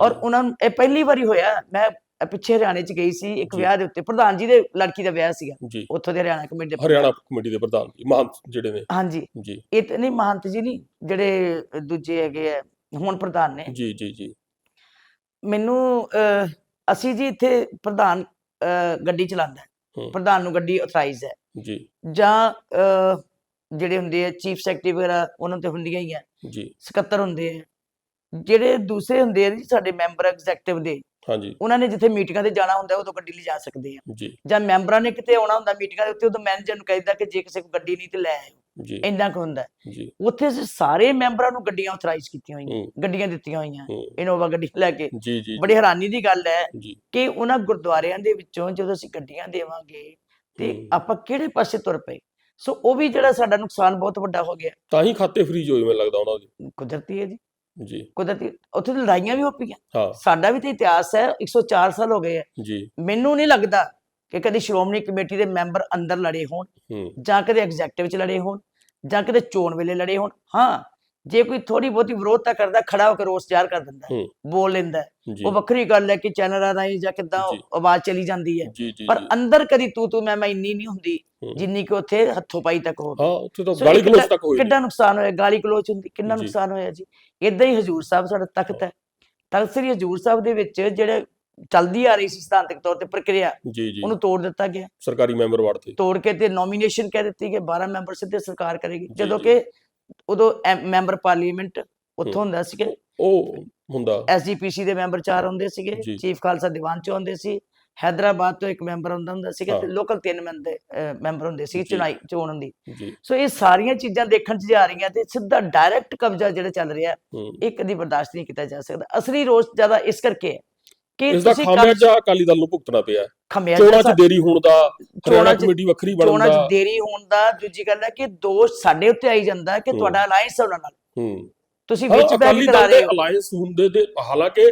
ਔਰ ਉਹਨਾਂ ਨੂੰ ਇਹ ਪਹਿਲੀ ਵਾਰੀ ਹੋਇਆ ਮੈਂ ਪਿੱਛੇ ਹਰਿਆਣੇ ਚ ਗਈ ਸੀ ਇੱਕ। ਵਿਆਹ ਦੇ ਉੱਤੇ। ਪ੍ਰਧਾਨ ਜੀ ਦੇ ਲੜਕੀ ਦਾ ਵਿਆਹ ਸੀਗਾ। ਉੱਥੋਂ ਦੇ ਹਰਿਆਣਾ ਕਮੇਟੀ ਦੇ ਹਰਿਆਣਾ ਕਮੇਟੀ ਦੇ ਪ੍ਰਧਾਨ ਜੀ ਮਹੰਤ ਜਿਹੜੇ ਨੇ। ਹਾਂਜੀ। ਜੀ। ਇਹ ਤੇ ਨਹੀਂ ਮਹੰਤ ਜੀ ਨਹੀਂ ਜਿਹੜੇ ਦੂਜੇ ਹੈਗੇ ਆ ਹੁਣ ਪ੍ਰਧਾਨ ਨੇ। ਜੀ ਜੀ ਜੀ। ਮੈਨੂੰ ਅਸੀਂ ਜੀ ਇੱਥੇ ਪ੍ਰਧਾਨ ਗੱਡੀ ਚਲਾਉਂਦਾ ਹੈ। ਪ੍ਰਧਾਨ ਨੂੰ ਗੱਡੀ ਅਥਰਾਈਜ਼ ਹੈ। ਜੀ। ਜਾਂ ਜਿਹੜੇ ਹੁੰਦੇ ਆ ਚੀਫ ਸੈਕਟਰੀ ਵਗੈਰਾ ਉਹਨਾਂ ਤੇ ਹੁੰਦੀਆਂ ਹੀ ਆ। ਜੀ। ਸਕੱਤਰ ਹੁੰਦੇ ਆ। ਜਿਹੜੇ ਦੂਸਰੇ ਹੁੰਦੇ ਆ ਜੀ ਸਾਡੇ ਮੈਂਬਰ ਐਗਜ਼ੈਕਟਿਵ ਦੇ ਹਾਂਜੀ। ਉਹਨਾਂ ਨੇ ਜਿੱਥੇ ਮੀਟਿੰਗਾਂ ਤੇ ਜਾਣਾ ਹੁੰਦਾ ਉਦੋਂ ਗੱਡੀ ਲਿਜਾ ਸਕਦੇ ਆ। ਜੀ। ਜਾਂ ਮੈਂਬਰਾਂ ਨੇ ਕਿਤੇ ਆਉਣਾ ਹੁੰਦਾ ਮੀਟਿੰਗਾਂ ਦੇ ਉੱਤੇ ਉਦੋਂ ਮੈਨੇਜਰ ਨੂੰ ਕਹਿੰਦਾ ਕਿ ਜੇ ਕਿਸੇ ਕੋਲ ਗੱਡੀ ਨਹੀਂ ਤੇ ਲੈ ਆਇਓ। ਜੀ। ਇੰਨਾ ਕੁ ਹੁੰਦਾ। ਜੀ। ਉੱਥੇ ਅਸੀਂ ਸਾਰੇ ਮੈਂਬਰਾਂ ਨੂੰ ਗੱਡੀਆਂ ਆਥਰਾਈਜ਼ ਕੀਤੀਆਂ ਹੋਈਆਂ ਗੱਡੀਆਂ ਦਿੱਤੀਆਂ ਹੋਈਆਂ ਇਨੋਵਾ ਗੱਡੀ ਲੈ ਕੇ। ਜੀ ਜੀ ਬੜੀ ਹੈਰਾਨੀ ਦੀ ਗੱਲ ਹੈ ਕਿ ਉਹਨਾਂ ਗੁਰਦੁਆਰਿਆਂ ਦੇ ਵਿੱਚੋਂ ਜਦੋਂ ਅਸੀਂ ਗੱਡੀਆਂ ਦੇਵਾਂਗੇ ਤੇ। ਆਪਾਂ ਕਿਹੜੇ ਪਾਸੇ ਤੁਰ ਪਏ? ਸੋ ਉਹ ਵੀ ਜਿਹੜਾ ਸਾਡਾ ਨੁਕਸਾਨ ਬਹੁਤ ਵੱਡਾ ਹੋ ਗਿਆ। ਤਾਂ ਹੀ ਖਾਤੇ ਫ੍ਰੀਜ ਹੋਏ ਮੈਨੂੰ ਲੱਗਦਾ ਉਹਨਾਂ ਦੇ। ਕੁਦਰਤੀ ਹੈ ਜੀ। ਜੀ। ਕੁਦਰਤੀ ਉੱਥੇ ਤਾਂ ਲੜਾਈਆਂ ਵੀ ਹੋ ਪਈਆਂ। ਸਾਡਾ ਵੀ ਤੇ ਇਤਿਹਾਸ ਹੈ 104 ਸਾਲ ਹੋ ਗਏ ਹੈ। ਜੀ। ਮੈਨੂੰ ਨਹੀਂ ਲੱਗਦਾ ਕਿ ਕਦੀ ਸ਼੍ਰੋਮਣੀ ਕਮੇਟੀ ਦੇ ਮੈਂਬਰ ਅੰਦਰ ਲੜੇ ਹੋਣ ਜਾਂ ਕਦੇ ਐਗਜ਼ੈਕਟਿਵ ਚ ਲੜੇ ਹੋਣ ਜਾਂ ਕਦੇ ਚੋਣ ਵੇਲੇ ਲੜੇ ਹੋਣ ਹਾਂ ਜੇ ਕੋਈ ਥੋੜੀ ਬਹੁਤੀ ਵਿਰੋਧਤਾ ਕਰਦਾ ਖੜਾ ਹੋ ਕੇ ਰੋਸ ਜ਼ਾਹਰ ਕਰ ਦਿੰਦਾ। ਬੋਲ ਲੈਂਦਾ ਉਹ ਵੱਖਰੀ ਗੱਲ ਹੈ ਕਿ ਚੈਨਲਾਂ ਰਾਹੀਂ ਜਾਂ ਕਿਦਾਂ। ਆਵਾਜ਼ ਚਲੀ ਜਾਂਦੀ ਹੈ ਪਰ। ਅੰਦਰ ਕਦੀ ਤੂੰ ਤੂੰ ਮੈਂ ਮੈਂ ਇੰਨੀ ਨਹੀਂ ਹੁੰਦੀ। ਜਿੰਨੀ ਕਿ ਉੱਥੇ ਹੱਥੋਂ ਪਾਈ ਤੱਕ ਹੋ ਹਾਂ ਉੱਥੇ ਤਾਂ ਗਾਲੀ ਗਲੋਚ ਤੱਕ ਹੋਈ ਕਿੰਨਾ ਨੁਕਸਾਨ ਹੋਇਆ ਗਾਲੀ ਗਲੋਚ ਹੁੰਦੀ ਕਿੰਨਾ। ਨੁਕਸਾਨ ਹੋਇਆ ਜੀ ਇਦਾਂ ਹੀ ਹਜੂਰ ਸਾਹਿਬ ਸਾਡਾ ਤਖਤ ਹੈ ਤਖਤ ਸ੍ਰੀ ਹਜੂਰ ਸਾਹਿਬ ਦੇ ਵਿੱਚ ਜਿਹੜੇ ਚੱਲਦੀ ਆ ਰਹੀ ਸੀ ਸਿਧਾਂਤਕ ਤੌਰ ਤੇ ਪ੍ਰਕਿਰਿਆ ਜੀ ਜੀ। ਉਹਨੂੰ ਤੋੜ ਦਿੱਤਾ ਗਿਆ। ਸਰਕਾਰੀ ਮੈਂਬਰ ਵਾਰਡ ਤੇ। ਤੋੜ ਕੇ ਤੇ ਨੋਮੀਨੇਸ਼ਨ ਕਹਿ ਦਿੱਤੀ ਕਿ 12 ਮੈਂਬਰ ਸਿੱਧੇ ਸਰਕਾਰ ਕਰੇਗੀ। ਜਦੋਂ। ਕਿ ਉਦੋਂ ਮੈਂਬਰ ਪਾਰਲੀਮੈਂਟ ਉੱਥੋਂ। ਹੁੰਦਾ ਸੀ ਕਿ ਉਹ ਹੁੰਦਾ। ਐਸਜੀਪੀਸੀ ਦੇ ਮੈਂਬਰ ਚਾਰ ਹੁੰਦੇ ਸੀਗੇ। ਚੀਫ ਖਾਲਸਾ ਦੀਵਾਨ ਚ ਹੁੰਦੇ ਸੀ। ਹੈਦਰਾਬਾਦ ਤੋਂ ਇੱਕ ਮੈਂਬਰ ਹੁੰਦਾ ਹੁੰਦਾ ਸੀਗਾ ਤੇ। ਲੋਕਲ ਤਿੰਨ ਮੈਂਬਰ ਮੈਂਬਰ ਹੁੰਦੇ ਸੀ। ਚੁਣਾਈ ਚੋਣ ਹੁੰਦੀ ਸੋ ਇਹ ਸਾਰੀਆਂ ਚੀਜ਼ਾਂ ਦੇਖਣ ਚ ਜਾ ਰਹੀਆਂ ਤੇ ਸਿੱਧਾ ਡਾਇਰੈਕਟ ਕਬਜ਼ਾ ਜਿਹੜਾ ਚੱਲ ਰਿਹਾ ਇਹ ਕਦੀ ਬਰਦਾਸ਼ਤ ਨਹੀਂ ਕੀਤਾ ਜਾ ਸਕਦਾ। ਅਸਲੀ ਰੋਸ ਜ਼ਿਆਦਾ ਇਸ ਕਰਕੇ ਹੈ। ਕਿ ਇਸ ਦਾ ਖਾਮਿਆਜਾ ਅਕਾਲੀ ਦਲ ਨੂੰ ਭੁਗਤਣਾ ਪਿਆ। ਖਮਿਆਜਾ ਚੋਣਾਂ 'ਚ ਦੇਰੀ ਹੋਣ ਦਾ ਹਰਿਆਣਾ ਚੋਣਾਂ ਕਮੇਟੀ ਵੱਖਰੀ ਬਣਨ ਚੋਣਾਂ ਦਾ। 'ਚ ਦੇਰੀ ਹੋਣ ਦਾ ਦੂਜੀ ਗੱਲ ਹੈ ਕਿ ਦੋਸ਼ ਸਾਡੇ ਉੱਤੇ ਆਈ ਜਾਂਦਾ ਕਿ। ਤੁਹਾਡਾ ਅਲਾਈਅੰਸ ਉਹਨਾਂ ਨਾਲ। ਹੂੰ। ਤੁਸੀਂ ਵਿੱਚ ਬੈਠ ਕਰਾ ਦੇ ਰਹੇ ਹੋ। ਅਲਾਈਅੰਸ ਹੁੰਦੇ ਤੇ ਹਾਲਾਂਕਿ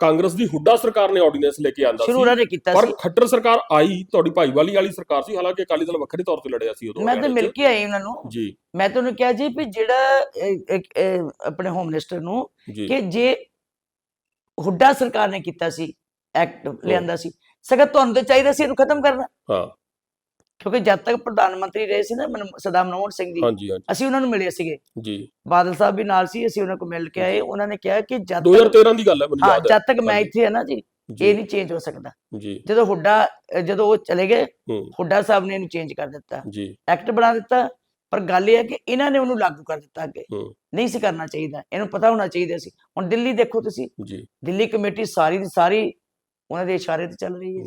ਕਾਂਗਰਸ ਦੀ ਹੁੱਡਾ ਸਰਕਾਰ ਨੇ ਆਰਡੀਨੈਂਸ ਲੈ ਕੇ ਆਂਦਾ ਸ਼ੁਰੂ ਸੀ ਉਹਨਾਂ ਨੇ ਕੀਤਾ ਪਰ ਸੀ। ਖੱਟਰ ਸਰਕਾਰ ਆਈ ਤੁਹਾਡੀ ਭਾਈਵਾਲੀ ਵਾਲੀ ਸਰਕਾਰ ਸੀ ਹਾਲਾਂਕਿ ਅਕਾਲੀ ਦਲ ਵੱਖਰੇ ਤੌਰ ਤੇ ਲੜਿਆ ਸੀ ਉਦੋਂ ਮੈਂ ਤਾਂ ਮਿਲ। ਕੇ ਆਈ ਉਹਨਾਂ ਨੂੰ। ਜੀ। ਮੈਂ ਤੁਹਾਨੂੰ ਕਿਹਾ ਜੀ ਵੀ ਜਿਹੜਾ ਆਪਣੇ ਹੋਮ ਮਿਨਿਸਟਰ ਨੂੰ ਕਿ ਜੇ ਹੁੱਡਾ ਸਰਕਾਰ ਨੇ ਕੀਤਾ ਸੀ ਐਕਟ ਲਿਆਂਦਾ ਸੀ। ਸਗੋਂ ਤੁਹਾਨੂੰ ਤਾਂ ਚਾਹੀਦਾ ਸੀ ਇਹਨੂੰ ਖਤਮ ਕਰਨਾ। ਹਾਂ। ਕਿਉਂਕਿ ਜਦ ਤੱਕ ਪ੍ਰਧਾਨ ਮੰਤਰੀ ਰਹੇ ਸੀ ਨਾ ਮਨ- ਸਰਦਾਰ ਮਨਮੋਹਨ ਸਿੰਘ ਜੀ ਅਸੀਂ ਉਹਨਾਂ ਨੂੰ ਮਿਲੇ ਸੀਗੇ। ਜੀ। ਬਾਦਲ ਸਾਹਿਬ ਵੀ ਨਾਲ ਸੀ ਅਸੀਂ ਉਹਨਾਂ ਕੋਲ ਮਿਲ ਕੇ ਆਏ। ਉਹਨਾਂ ਨੇ ਕਿਹਾ ਕਿ ਜਦ ਤੱਕ 2013 ਦੀ ਗੱਲ ਹੈ ਮੈਨੂੰ ਯਾਦ ਹੈ। ਜਦ ਤੱਕ ਮੈਂ। ਇੱਥੇ ਹੈ ਨਾ ਜੀ ਇਹ ਨਹੀਂ ਚੇਂਜ ਹੋ ਸਕਦਾ। ਜੀ। ਜਦੋਂ ਹੁੱਡਾ ਜਦੋਂ ਉਹ ਚਲੇ ਗਏ ਹੁੱਡਾ ਸਾਹਿਬ ਨੇ ਇਹਨੂੰ ਚੇਂਜ ਕਰ ਦਿੱਤਾ। ਜੀ। ਐਕਟ ਬਣਾ ਦਿੱਤਾ। ਪਰ ਗੱਲ ਇਹ ਹੈ ਕਿ ਇਹਨਾਂ ਨੇ ਉਹਨੂੰ ਲਾਗੂ ਕਰ ਦਿੱਤਾ ਅੱਗੇ। ਨਹੀਂ ਸੀ ਕਰਨਾ ਚਾਹੀਦਾ ਇਹਨੂੰ ਪਤਾ ਹੋਣਾ ਚਾਹੀਦਾ ਸੀ। ਹੁਣ ਦਿੱਲੀ ਦੇਖੋ ਤੁਸੀਂ। ਜੀ। ਦਿੱਲੀ ਕਮੇਟੀ ਸਾਰੀ ਦੀ ਸਾਰੀ ਉਹਨਾਂ ਦੇ ਇਸ਼ਾਰੇ ਤੇ ਚੱਲ ਰਹੀ ਹੈ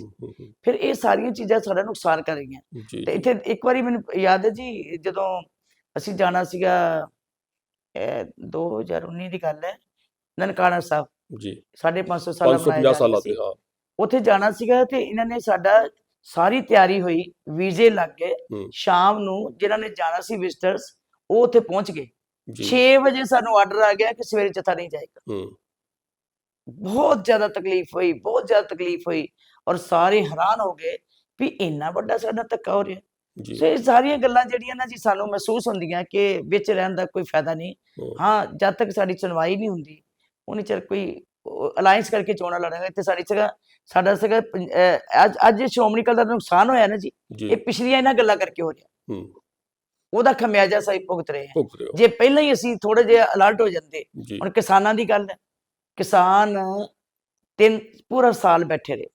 ਫਿਰ ਇਹ ਸਾਰੀਆਂ ਚੀਜ਼ਾਂ ਸਾਡਾ ਨੁਕਸਾਨ ਕਰ ਰਹੀਆਂ। ਤੇ ਇੱਥੇ ਇੱਕ ਵਾਰੀ ਮੈਨੂੰ ਯਾਦ ਹੈ ਜੀ ਜਦੋਂ ਅਸੀਂ ਜਾਣਾ ਸੀਗਾ ਇਹ 2019 ਦੀ ਗੱਲ ਹੈ ਨਨਕਾਣਾ ਸਾਹਿਬ। ਜੀ। 550 ਸਾਲਾ ਬਣਾਇਆ 550 ਜਾ ਸਾਲਾਂ ਤੇ ਹਾਂ। ਉੱਥੇ ਜਾਣਾ ਸੀਗਾ ਤੇ ਇਹਨਾਂ ਨੇ ਸਾਡਾ ਸਾਰੀ ਤਿਆਰੀ ਹੋਈ ਵੀਜ਼ੇ ਲੱਗ ਗਏ। ਸ਼ਾਮ ਨੂੰ ਜਿਨ੍ਹਾਂ ਨੇ ਜਾਣਾ ਸੀ ਵਿਜ਼ਟਰਸ ਉਹ ਉੱਥੇ ਪਹੁੰਚ ਗਏ। ਜੀ। 6 ਵਜੇ ਸਾਨੂੰ ਆਰਡਰ ਆ ਗਿਆ ਕਿ ਸਵੇਰੇ ਜਥਾ ਨਹੀਂ ਜਾਏਗਾ। ਬਹੁਤ ਜ਼ਿਆਦਾ ਤਕਲੀਫ ਹੋਈ ਬਹੁਤ ਜ਼ਿਆਦਾ ਤਕਲੀਫ ਹੋਈ ਔਰ ਸਾਰੇ ਹੈਰਾਨ ਹੋ ਗਏ ਵੀ ਇੰਨਾ ਵੱਡਾ ਸਾਡਾ ਧੱਕਾ ਹੋ ਰਿਹਾ। ਜੀ। ਸੋ ਇਹ ਸਾਰੀਆਂ ਗੱਲਾਂ ਜਿਹੜੀਆਂ ਨਾ ਜੀ ਸਾਨੂੰ ਮਹਿਸੂਸ ਹੁੰਦੀਆਂ ਕਿ ਵਿੱਚ ਰਹਿਣ ਦਾ ਕੋਈ ਫਾਇਦਾ ਨਹੀਂ। ਹਾਂ। ਜਦ ਤੱਕ ਸਾਡੀ ਸੁਣਵਾਈ ਨਹੀਂ ਹੁੰਦੀ ਉਹਨੇ ਚਿਰ ਕੋਈ ਅਲਾਈਅੰਸ ਕਰਕੇ ਚੋਣਾਂ ਲੜਾਂਗੇ ਤੇ ਸਾਡੀ ਸਗਾ ਸਾਡਾ ਸਗਾ ਅੱਜ ਅੱਜ ਸ਼੍ਰੋਮਣੀ ਦਲ ਦਾ ਨੁਕਸਾਨ ਹੋਇਆ ਨਾ ਜੀ ਇਹ ਪਿਛਲੀਆਂ ਇਹਨਾਂ ਗੱਲਾਂ ਕਰਕੇ ਹੋ ਰਿਹਾ। ਹੂੰ। ਉਹਦਾ ਖਮਿਆਜਾ ਸਹੀ ਭੁਗਤ ਰਹੇ ਹਾਂ। ਜੇ ਪਹਿਲਾਂ ਹੀ ਅਸੀਂ ਥੋੜੇ ਜਿਹਾ ਅਲਰਟ ਹੋ ਜਾਂਦੇ ਹੁਣ ਕਿਸਾਨਾਂ ਦੀ ਗੱਲ ਹੈ। ਕਿਸਾਨ ਤਿੰਨ ਪੂਰਾ ਸਾਲ ਬੈਠੇ ਰਹੇ।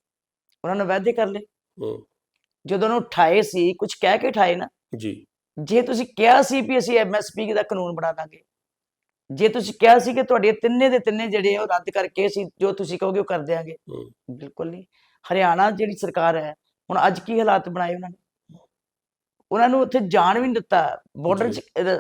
ਉਹਨਾਂ ਨੇ ਵਾਅਦੇ ਕਰ ਲਏ। ਹੂੰ। ਜਦੋਂ ਉਹਨੂੰ ਉਠਾਏ ਸੀ ਕੁਝ ਕਹਿ ਕੇ ਉਠਾਏ ਨਾ ਜੀ। ਜੇ ਤੁਸੀਂ ਕਿਹਾ ਸੀ ਵੀ ਅਸੀਂ ਐਮਐਸਪੀ ਦਾ ਕਾਨੂੰਨ ਬਣਾ ਦਾਂਗੇ ਜੇ ਤੁਸੀਂ ਕਿਹਾ ਸੀ ਕਿ ਤੁਹਾਡੇ ਤਿੰਨੇ ਦੇ ਤਿੰਨੇ ਜਿਹੜੇ ਆ ਉਹ ਰੱਦ ਕਰਕੇ ਅਸੀਂ ਜੋ ਤੁਸੀਂ ਕਹੋਗੇ ਉਹ ਕਰ ਦਿਆਂਗੇ। ਹੂੰ। ਬਿਲਕੁਲ ਨਹੀਂ। ਹਰਿਆਣਾ ਜਿਹੜੀ ਸਰਕਾਰ ਹੈ ਹੁਣ ਅੱਜ ਕੀ ਹਾਲਾਤ ਬਣਾਏ ਉਹਨਾਂ ਨੇ? ਉਹਨਾਂ ਨੂੰ ਉੱਥੇ ਜਾਣ ਵੀ ਨਹੀਂ ਦਿੱਤਾ। ਬਾਰਡਰ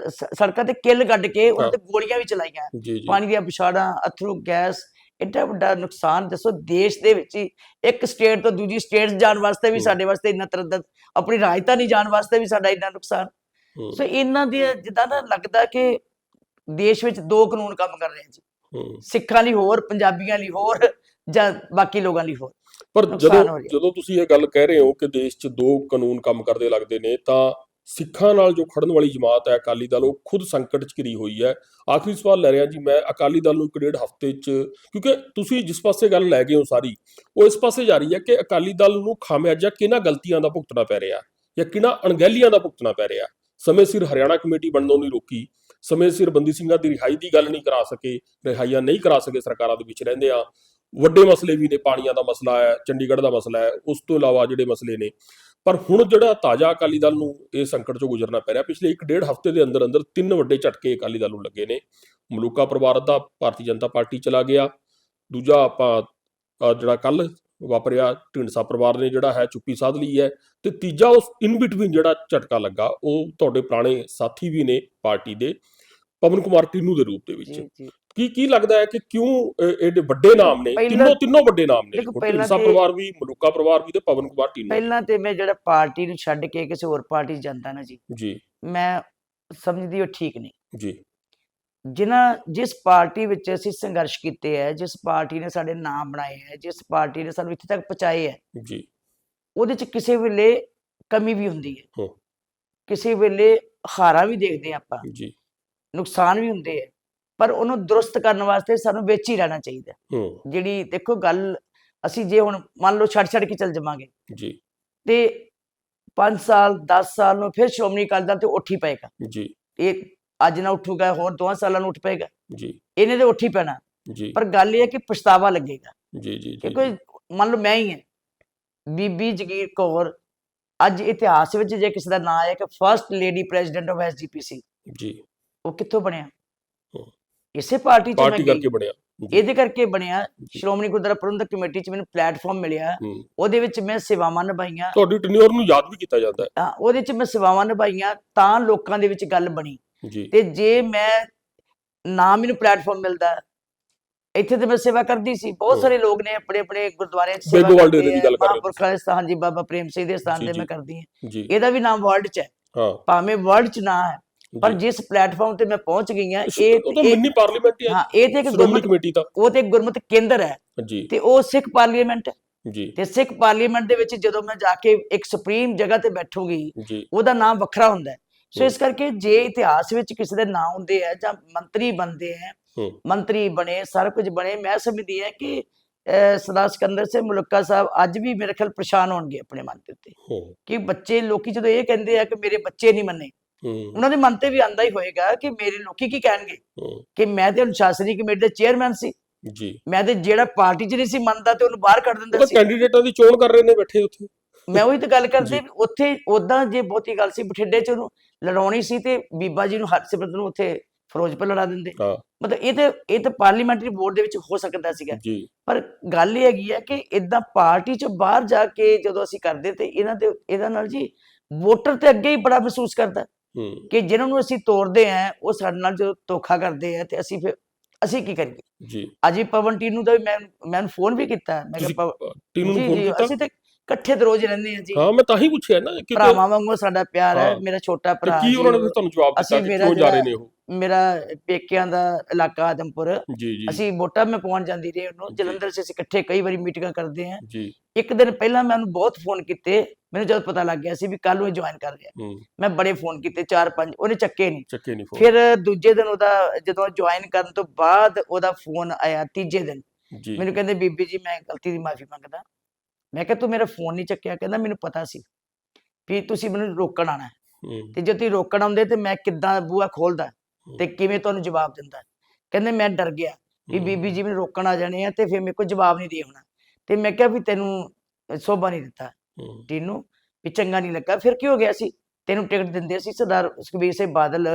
ਸੜਕਾਂ ਤੇ ਕਿੱਲ ਕੱਢ ਕੇ ਉਹਨਾਂ। ਤੇ ਗੋਲੀਆਂ ਵੀ ਚਲਾਈਆਂ। ਪਾਣੀ ਦੀਆਂ ਵਿਛਾੜਾਂ ਅਥਰੂ ਗੈਸ ਐਡਾ ਵੱਡਾ ਨੁਕਸਾਨ ਦੱਸੋ ਦੇਸ਼ ਦੇ ਵਿੱਚ ਹੀ ਇੱਕ ਸਟੇਟ ਤੋਂ ਦੂਜੀ ਸਟੇਟ ਜਾਣ ਵਾਸਤੇ ਵੀ। ਸਾਡੇ ਵਾਸਤੇ ਇੰਨਾ ਤਰਦਦ ਆਪਣੀ ਰਾਜਧਾਨੀ ਜਾਣ ਵਾਸਤੇ ਵੀ ਸਾਡਾ ਇੰਨਾ ਨੁਕਸਾਨ। ਸੋ ਇਹਨਾਂ ਦੇ ਜਿੱਦਾਂ ਨਾ ਲੱਗਦਾ ਕਿ ਦੇਸ਼ ਵਿੱਚ ਦੋ ਕਾਨੂੰਨ ਕੰਮ ਕਰ ਰਹੇ ਜੀ। ਸਿੱਖਾਂ ਲਈ ਹੋਰ ਪੰਜਾਬੀਆਂ ਲਈ ਹੋਰ ਜਾਂ ਬਾਕੀ ਲੋਕਾਂ ਲਈ ਹੋਰ। ਪਰ ਜਦੋਂ। ਜਦੋਂ ਤੁਸੀਂ ਇਹ ਗੱਲ ਕਹਿ ਰਹੇ ਹੋ ਕਿ ਦੇਸ਼ 'ਚ ਦੋ ਕਾਨੂੰਨ ਕੰਮ ਕਰਦੇ ਲੱਗਦੇ ਨੇ ਤਾਂ ਸਿੱਖਾਂ ਨਾਲ ਜੋ ਖੜਨ ਵਾਲੀ ਜਮਾਤ ਹੈ ਅਕਾਲੀ ਦਲ ਉਹ ਖੁਦ ਸੰਕਟ 'ਚ ਘਿਰੀ ਹੋਈ ਹੈ। ਆਖਰੀ ਸਵਾਲ ਲੈ ਰਿਹਾ ਜੀ ਮੈਂ ਅਕਾਲੀ ਦਲ ਨੂੰ ਇੱਕ ਡੇਢ ਹਫ਼ਤੇ 'ਚ ਕਿਉਂਕਿ ਤੁਸੀਂ ਜਿਸ ਪਾਸੇ ਗੱਲ ਲੈ ਗਏ ਹੋ ਸਾਰੀ ਉਹ ਇਸ ਪਾਸੇ ਜਾ ਰਹੀ ਹੈ ਕਿ ਅਕਾਲੀ ਦਲ ਨੂੰ ਖਾਮਿਆਜਾ ਕਿਹਨਾਂ ਗਲਤੀਆਂ ਦਾ ਭੁਗਤਣਾ ਪੈ ਰਿਹਾ ਜਾਂ ਕਿਹਨਾਂ ਅਣਗਹਿਲੀਆਂ ਦਾ ਭੁਗਤਣਾ ਪੈ ਰਿਹਾ। ਸਮੇਂ ਸਿਰ ਹਰਿਆਣਾ ਕਮੇਟੀ ਬਣਨੋਂ ਨਹੀਂ ਰੋਕੀ ਸਮੇਂ ਸਿਰ ਬੰਦੀ ਸਿੰਘਾਂ ਦੀ ਰਿਹਾਈ ਦੀ ਗੱਲ ਨਹੀਂ ਕਰਾ ਸਕੇ, ਰਿਹਾਈਆਂ ਨਹੀਂ ਕਰਾ ਸਕੇ ਸਰਕਾਰਾਂ ਦੇ ਵਿੱਚ ਰਹਿੰਦੇ ਆ ਵੱਡੇ ਮਸਲੇ ਵੀ ਨੇ, ਪਾਣੀਆਂ ਦਾ ਮਸਲਾ ਹੈ, ਚੰਡੀਗੜ੍ਹ ਦਾ ਮਸਲਾ ਹੈ, ਉਸ ਤੋਂ ਇਲਾਵਾ ਜਿਹੜੇ ਮਸਲੇ ਨੇ। ਪਰ ਹੁਣ ਜਿਹੜਾ ਤਾਜ਼ਾ ਅਕਾਲੀ ਦਲ ਨੂੰ ਇਹ ਸੰਕਟ ਚੋਂ ਗੁਜ਼ਰਨਾ ਪੈ ਰਿਹਾ, ਪਿਛਲੇ ਇੱਕ ਡੇਢ ਹਫ਼ਤੇ ਦੇ ਅੰਦਰ ਅੰਦਰ ਤਿੰਨ ਵੱਡੇ ਝਟਕੇ ਅਕਾਲੀ ਦਲ ਨੂੰ ਲੱਗੇ ਨੇ। ਮਲੂਕਾ ਪਰਿਵਾਰ ਦਾ ਭਾਰਤੀ ਜਨਤਾ ਪਾਰਟੀ ਚਲਾ ਗਿਆ। ਦੂਜਾ ਆਪਾਂ ਜਿਹੜਾ ਕੱਲ ਵਾਪਰਿਆ ਢਿੰਡਸਾ ਪਰਿਵਾਰ ਨੇ ਜਿਹੜਾ ਹੈ ਚੁੱਪੀ ਸਾਧ ਲਈ ਹੈ ਤੇ ਤੀਜਾ ਉਸ ਇਨ ਬਿਟਵੀਨ ਜਿਹੜਾ ਝਟਕਾ ਲੱਗਾ ਉਹ ਤੁਹਾਡੇ ਪੁਰਾਣੇ ਸਾਥੀ ਵੀ ਨੇ ਪਾਰਟੀ ਦੇ ਪਵਨ ਕੁਮਾਰ ਟੀਨੂ ਦੇ ਰੂਪ ਦੇ ਵਿੱਚ। ਕੀ ਕੀ ਲੱਗਦਾ ਹੈ ਕਿ ਕਿਉਂ ਇਹ- ਇਹਦੇ ਵੱਡੇ ਨਾਮ ਨੇ ਤਿੰਨੋਂ ਤਿੰਨੋਂ ਵੱਡੇ ਨਾਮ ਨੇ? ਢੀਂਡਸਾ ਪਰਿਵਾਰ ਵੀ ਮਲੂਕਾ ਪਰਿਵਾਰ ਵੀ ਤੇ ਪਵਨ ਕੁਮਾਰ ਟੀਨੂ ਪਹਿਲਾਂ ਤੇ ਮੈਂ ਜਿਹੜਾ ਪਾਰਟੀ ਨੂੰ ਛੱਡ ਕੇ ਕਿਸੇ ਹੋਰ ਪਾਰਟੀ ਜਾਂਦਾ ਨਾ ਜੀ ਜੀ। ਮੈਂ ਸਮਝਦੀ ਉਹ ਠੀਕ ਨਹੀਂ ਜੀ। ਜਿਨ੍ਹਾਂ ਜਿਸ ਪਾਰਟੀ ਵਿੱਚ ਅਸੀਂ ਸੰਘਰਸ਼ ਕੀਤੇ ਹੈ ਜਿਸ ਪਾਰਟੀ ਨੇ ਸਾਡੇ ਨਾਮ ਬਣਾਏ ਹੈ ਜਿਸ ਪਾਰਟੀ ਨੇ ਸਾਨੂੰ ਇੱਥੇ ਤੱਕ ਪਹੁੰਚਾਏ ਹੈ ਜੀ। ਉਹਦੇ ਚ ਕਿਸੇ ਵੇਲੇ ਕਮੀ ਵੀ ਹੁੰਦੀ ਹੈ। ਕਿਸੇ ਵੇਲੇ ਹਾਰਾਂ ਵੀ ਦੇਖਦੇ ਹਾਂ ਆਪਾਂ। ਜੀ। ਨੁਕਸਾਨ ਵੀ ਹੁੰਦੇ ਆ ਪਰ ਉਹਨੂੰ ਦਰੁਸਤ ਕਰਨ ਵਾਸਤੇ ਸਾਨੂੰ ਵਿੱਚ ਹੀ ਰਹਿਣਾ ਚਾਹੀਦਾ ਜਿਹੜੀ ਦੇਖੋ ਗੱਲ ਅਸੀਂ ਜੇ ਹੁਣ ਮੰਨ ਲਓ ਛੱਡ ਛੱਡ ਕੇ ਚੱਲ ਜਾਵਾਂਗੇ। ਜੀ। ਤੇ 5 ਸਾਲ 10 ਸਾਲ ਨੂੰ ਫਿਰ ਸ਼੍ਰੋਮਣੀ ਅਕਾਲੀ ਦਲ ਤੇ ਉੱਠ ਹੀ ਪਏਗਾ। ਜੀ। ਇਹ ਅੱਜ ਨਾ ਉੱਠੂਗਾ ਹੋਰ ਦੋਹਾਂ ਸਾਲਾਂ ਨੂੰ ਉੱਠ ਪਏਗਾ। ਜੀ। ਇਹਨੇ ਤੇ ਉੱਠ ਹੀ ਪੈਣਾ। ਜੀ। ਪਰ ਗੱਲ ਇਹ ਹੈ ਕਿ ਪਛਤਾਵਾ ਲੱਗੇਗਾ। ਜੀ ਜੀ ਕਿ ਕੋਈ ਮੰਨ ਲਓ ਮੈਂ ਹੀ ਹਾਂ। ਬੀਬੀ ਜਗੀਰ ਕੌਰ ਅੱਜ ਇਤਿਹਾਸ ਵਿੱਚ ਜੇ ਕਿਸੇ ਦਾ ਨਾਮ ਆਇਆ ਕਿ first lady president of SGPC ji. ਉਹ ਕਿੱਥੋਂ ਬਣਿਆ? ਹੂੰ। ਇਸੇ ਪਾਰਟੀ ਚ ਪਾਰਟੀ ਕਰਕੇ ਬਣਿਆ। ਇਹਦੇ ਕਰਕੇ ਬਣਿਆ। ਸ਼੍ਰੋਮਣੀ ਗੁਰਦੁਆਰਾ ਪ੍ਰਬੰਧਕ ਕਮੇਟੀ ਚ ਮੈਨੂੰ ਪਲੇਟਫਾਰਮ ਮਿਲਿਆ। ਹੂੰ। ਉਹਦੇ ਵਿੱਚ ਮੈਂ ਸੇਵਾਵਾਂ ਨਿਭਾਈਆਂ। ਤੁਹਾਡੀ ਟੈਨਿਓਰ ਨੂੰ ਯਾਦ ਵੀ ਕੀਤਾ ਜਾਂਦਾ ਤਾਂ ਉਹਦੇ ਚ ਮੈਂ ਸੇਵਾਵਾਂ ਨਿਭਾਈਆਂ ਤਾਂ ਲੋਕਾਂ ਦੇ ਵਿੱਚ ਗੱਲ ਬਣੀ। ਹੈ ਤੇ ਜੇ ਮੈਂ ਨਾ ਮੈਨੂੰ ਪਲੇਟਫਾਰਮ ਮਿਲਦਾ ਇੱਥੇ ਤੇ ਮੈਂ ਸੇਵਾ ਕਰਦੀ ਸੀ। ਬਹੁਤ। ਸਾਰੇ ਲੋਕ ਨੇ ਆਪਣੇ ਆਪਣੇ ਗੁਰਦੁਆਰਿਆਂ 'ਚ ਸੇਵਾ ਕਰਦੇ ਦੀ ਆ। ਗੱਲ ਕਰ ਰਹੇ ਹੋ ਮਹਾਂਪੁਰਖਾਂ ਦੇ ਸਥਾਨ ਜੀ ਬਾਬਾ ਪ੍ਰੇਮ ਸਿੰਘ ਦੇ ਸਥਾਨ ਤੇ। ਮੈਂ ਕਰਦੀ ਹਾਂ। ਇਹਦਾ ਵੀ ਨਾਮ ਵਰਲਡ 'ਚ ਹੈ। ਹਾਂ। ਭਾਵੇਂ ਵਰਲਡ 'ਚ ਨਾ ਹੈ ਪਰ। ਜਿਸ ਪਲੇਟਫਾਰਮ ਤੇ ਮੈਂ ਪਹੁੰਚ ਗਈ ਹਾਂ ਉਹ ਇਹ ਤਾਂ ਇਹ- ਮਿੰਨੀ ਪਾਰਲੀਮੈਂਟ ਹੀ ਹੈ। ਹਾਂ ਇਹ ਤੇ ਇੱਕ ਗੁਰਮਤ ਕਮੇਟੀ ਦਾ ਉਹ ਤੇ ਗੁਰਮਤ ਕੇਂਦਰ ਹੈ। ਜੀ। ਤੇ ਉਹ ਸਿੱਖ ਪਾਰਲੀਮੈਂਟ ਹੈ। ਜੀ। ਤੇ ਸਿੱਖ ਪਾਰਲੀਮੈਂਟ ਦੇ ਵਿੱਚ ਜਦੋਂ ਮੈਂ ਜਾ ਕੇ ਇੱਕ ਸੁਪਰੀਮ ਜਗ੍ਹਾ ਤੇ ਬੈਠੂਗੀ ਉਹਦਾ ਨਾਮ ਵੱਖਰਾ ਹੁੰਦਾ ਹੈ। ਸੋ। ਇਸ ਕਰਕੇ ਜੇ ਇਤਿਹਾਸ ਵਿੱਚ ਕਿਸੇ ਦੇ ਨਾਂ ਹੁੰਦੇ ਆ ਜਾਂ ਮੰਤਰੀ ਬਣਦੇ ਆ। ਮੰਤਰੀ ਬਣੇ ਸਾਰਾ ਕੁਝ ਬਣੇ ਮੈਂ ਸਮਝਦੀ ਹਾਂ ਕਿ ਸਰਦਾਰ ਸਿਕੰਦਰ ਸਿੰਘ ਮੁਲੱਕਾ ਸਾਹਿਬ ਅੱਜ ਵੀ ਮੇਰੇ ਖਿਆਲ ਪਰੇਸ਼ਾਨ ਹੋਣਗੇ ਆਪਣੇ ਮਨ ਦੇ ਉੱਤੇ। ਕਿ ਬੱਚੇ ਲੋਕੀ ਜਦੋਂ ਇਹ ਕਹਿੰਦੇ ਆ ਕਿ ਮੇਰੇ ਬੱਚੇ ਨਹੀਂ ਮੰਨੇ ਉਹਨਾਂ ਦੇ ਮਨ ਤੇ ਵੀ ਆਂਦਾ ਹੀ ਹੋਏਗਾ ਕਿ ਮੇਰੇ ਲੋਕੀ ਕੀ ਕਹਿਣਗੇ? ਕਿ ਮੈਂ ਤੇ ਅਨੁਸ਼ਾਸਨੀ ਕਮੇਟੀ ਦਾ ਚੇਅਰਮੈਨ ਸੀ। ਜੀ। ਮੈਂ ਤੇ ਜਿਹੜਾ ਪਾਰਟੀ 'ਚ ਨਹੀਂ ਸੀ ਮੰਨਦਾ ਤੇ ਉਹਨੂੰ ਬਾਹਰ ਕੱਢ ਦਿੰਦਾ ਸੀ। ਕੈਂਡੀਡੇਟਾਂ ਦੀ ਚੋਣ ਕਰ ਰਹੇ ਨੇ ਬੈਠੇ ਉੱਥੇ। ਮੈਂ ਉਹੀ ਤਾਂ ਗੱਲ ਕਰਦੀ ਉੱਥੇ ਉਦਾਂ ਜੇ ਬਹੁਤੀ ਗੱਲ ਸੀ ਬਠਿੰਡੇ 'ਚ ਉਹਨੂੰ ਲੜਾਉਣੀ ਸੀ ਤੇ ਬੀਬਾ ਜੀ ਨੂੰ ਹਰਸਿਮਰਤ ਨੂੰ ਉੱਥੇ ਫਿਰੋਜ਼ਪੁਰ ਲੜਾ ਦਿੰਦੇ। ਮਤਲਬ ਇਹ ਤੇ ਇਹ ਤੇ ਪਾਰਲੀਮੈਂਟਰੀ ਬੋਰਡ ਦੇ ਵਿੱਚ ਹੋ ਸਕਦਾ ਸੀਗਾ। ਪਰ ਗੱਲ ਇਹ ਹੈਗੀ ਹੈ ਕਿ ਇਦਾਂ ਪਾਰਟੀ 'ਚੋਂ ਬਾਹਰ ਜਾ ਕੇ ਜਦੋਂ ਅਸੀਂ ਕਰਦੇ ਤੇ ਇਹਨਾਂ ਦੇ ਇਹਦਾ ਨਾਲ ਜੀ ਵੋਟਰ ਤੇ ਅੱਗੇ ਹੀ ਬੜਾ ਮਹਿਸੂਸ ਕਰਦਾ। ਕਿ ਜਿਨ੍ਹਾਂ ਨੂੰ ਅਸੀਂ ਤੋੜਦੇ ਆਂ ਉਹ ਸਾਡੇ ਨਾਲ ਜਦੋਂ ਧੋਖਾ ਕਰਦੇ ਆ ਤੇ ਅਸੀਂ ਫਿਰ ਅਸੀਂ ਕੀ ਕਰੀਏ? ਜੀ। ਅਜੇ ਪਵਨ ਟੀਨੂ ਦਾ ਵੀ ਮੈਂ ਮੈਨੂੰ ਫੋਨ ਵੀ ਕੀਤਾ। ਮੈਂ ਕਿਹਾ ਟੀਨੂ ਨੂੰ ਫੋਨ ਕੀਤਾ? ਅਸੀਂ ਤੇ ਇਕੱਠੇ ਤੇ ਰੋਜ਼ ਰਹਿੰਦੇ ਆ ਜੀ। ਹਾਂ ਮੈਂ ਤਾਂ ਹੀ ਪੁੱਛਿਆ ਨਾ ਕਿ ਭਰਾਵਾਂ ਵਾਂਗੂ ਸਾਡਾ ਪਿਆਰ ਹੈ ਹਾਂ। ਮੇਰਾ ਛੋਟਾ ਤੇ ਭਰਾ ਕੀ ਉਹਨਾਂ ਨੇ ਫਿਰ ਤੁਹਾਨੂੰ ਜਵਾਬ ਦਿੱਤਾ ਅਸੀਂ ਕਿ ਮੇਰਾ ਕਿਉਂ ਜਾ ਰਹੇ ਨੇ ਉਹ? ਮੇਰਾ ਪੇਕਿਆਂ ਦਾ ਇਲਾਕਾ ਆਦਮਪੁਰ ਜੀ ਜੀ। ਅਸੀਂ ਵੋਟਾਂ ਮੈਂ ਪਹੁੰਚ ਜਾਂਦੀ ਰਹੀ ਉਹਨੂੰ। ਜਲੰਧਰ 'ਚ ਅਸੀਂ ਇਕੱਠੇ ਕਈ ਵਾਰੀ ਮੀਟਿੰਗਾਂ ਕਰਦੇ ਹਾਂ। ਜੀ। ਇੱਕ ਦਿਨ ਪਹਿਲਾਂ ਮੈਂ ਉਹਨੂੰ ਬਹੁਤ ਫੋਨ ਕੀਤੇ ਮੈਨੂੰ ਜਦ ਪਤਾ ਲੱਗ ਗਿਆ ਸੀ ਵੀ ਕੱਲ ਨੂੰ ਜੁਆਇਨ ਕਰ ਰਿਹਾ। ਹੂੰ। ਮੈਂ ਬੜੇ ਫੋਨ ਕੀਤੇ ਚਾਰ ਪੰਜ ਉਹਨੇ ਚੱਕੇ ਨਹੀਂ ਚੱਕੇ ਨਹੀਂ ਫੋਨ। ਫਿਰ ਦੂਜੇ ਦਿਨ ਉਹਦਾ ਜਦੋਂ ਜੁਆਇਨ ਕਰਨ ਤੋਂ ਬਾਅਦ ਉਹਦਾ ਫੋਨ ਆਇਆ ਤੀਜੇ ਦਿਨ। ਜੀ। ਮੈਨੂੰ ਕਹਿੰਦੇ ਬੀਬੀ ਜੀ ਮੈਂ ਗਲਤੀ ਦੀ ਮਾਫੀ ਮੰਗਦਾ। ਮੈਂ ਕਿਹਾ ਤੂੰ ਮੇਰਾ ਫੋਨ ਨਹੀਂ ਚੱਕਿਆ। ਕਹਿੰਦਾ ਮੈਨੂੰ ਪਤਾ ਸੀ ਵੀ ਤੁਸੀਂ ਮੈਨੂੰ ਰੋਕਣ ਆਣਾ ਤੇ ਜੇ ਤੁਸੀਂ ਰੋਕਣ ਆਉਂਦੇ ਤੇ ਮੈਂ ਕਿੱਦਾਂ ਬੂਹਾ ਖੋਲਦਾ ਤੇ ਕਿਵੇਂ ਤੁਹਾਨੂੰ ਜਵਾਬ ਦਿੰਦਾ? ਕਹਿੰਦੇ ਮੈਂ ਡਰ ਗਿਆ ਵੀ ਬੀਬੀ ਜੀ ਮੈਨੂੰ ਰੋਕਣ ਆ ਜਾਣੇ ਆ ਤੇ ਫਿਰ ਮੇਰੇ ਕੋਲ ਜਵਾਬ ਨਹੀਂ ਦੇ ਹੋਣਾ ਤੇ ਮੈਂ ਕਿਹਾ ਵੀ ਤੈਨੂੰ ਸੋਭਾ ਨਹੀਂ ਦਿੱਤਾ ਟੀਨੂ ਵੀ ਚੰਗਾ ਨਹੀਂ ਲੱਗਾ। ਫਿਰ ਕੀ ਹੋ ਗਿਆ ਸੀ? ਤੈਨੂੰ ਟਿਕਟ ਦਿੰਦੇ ਸੀ ਸਰਦਾਰ ਸੁਖਬੀਰ ਸਿੰਘ ਬਾਦਲ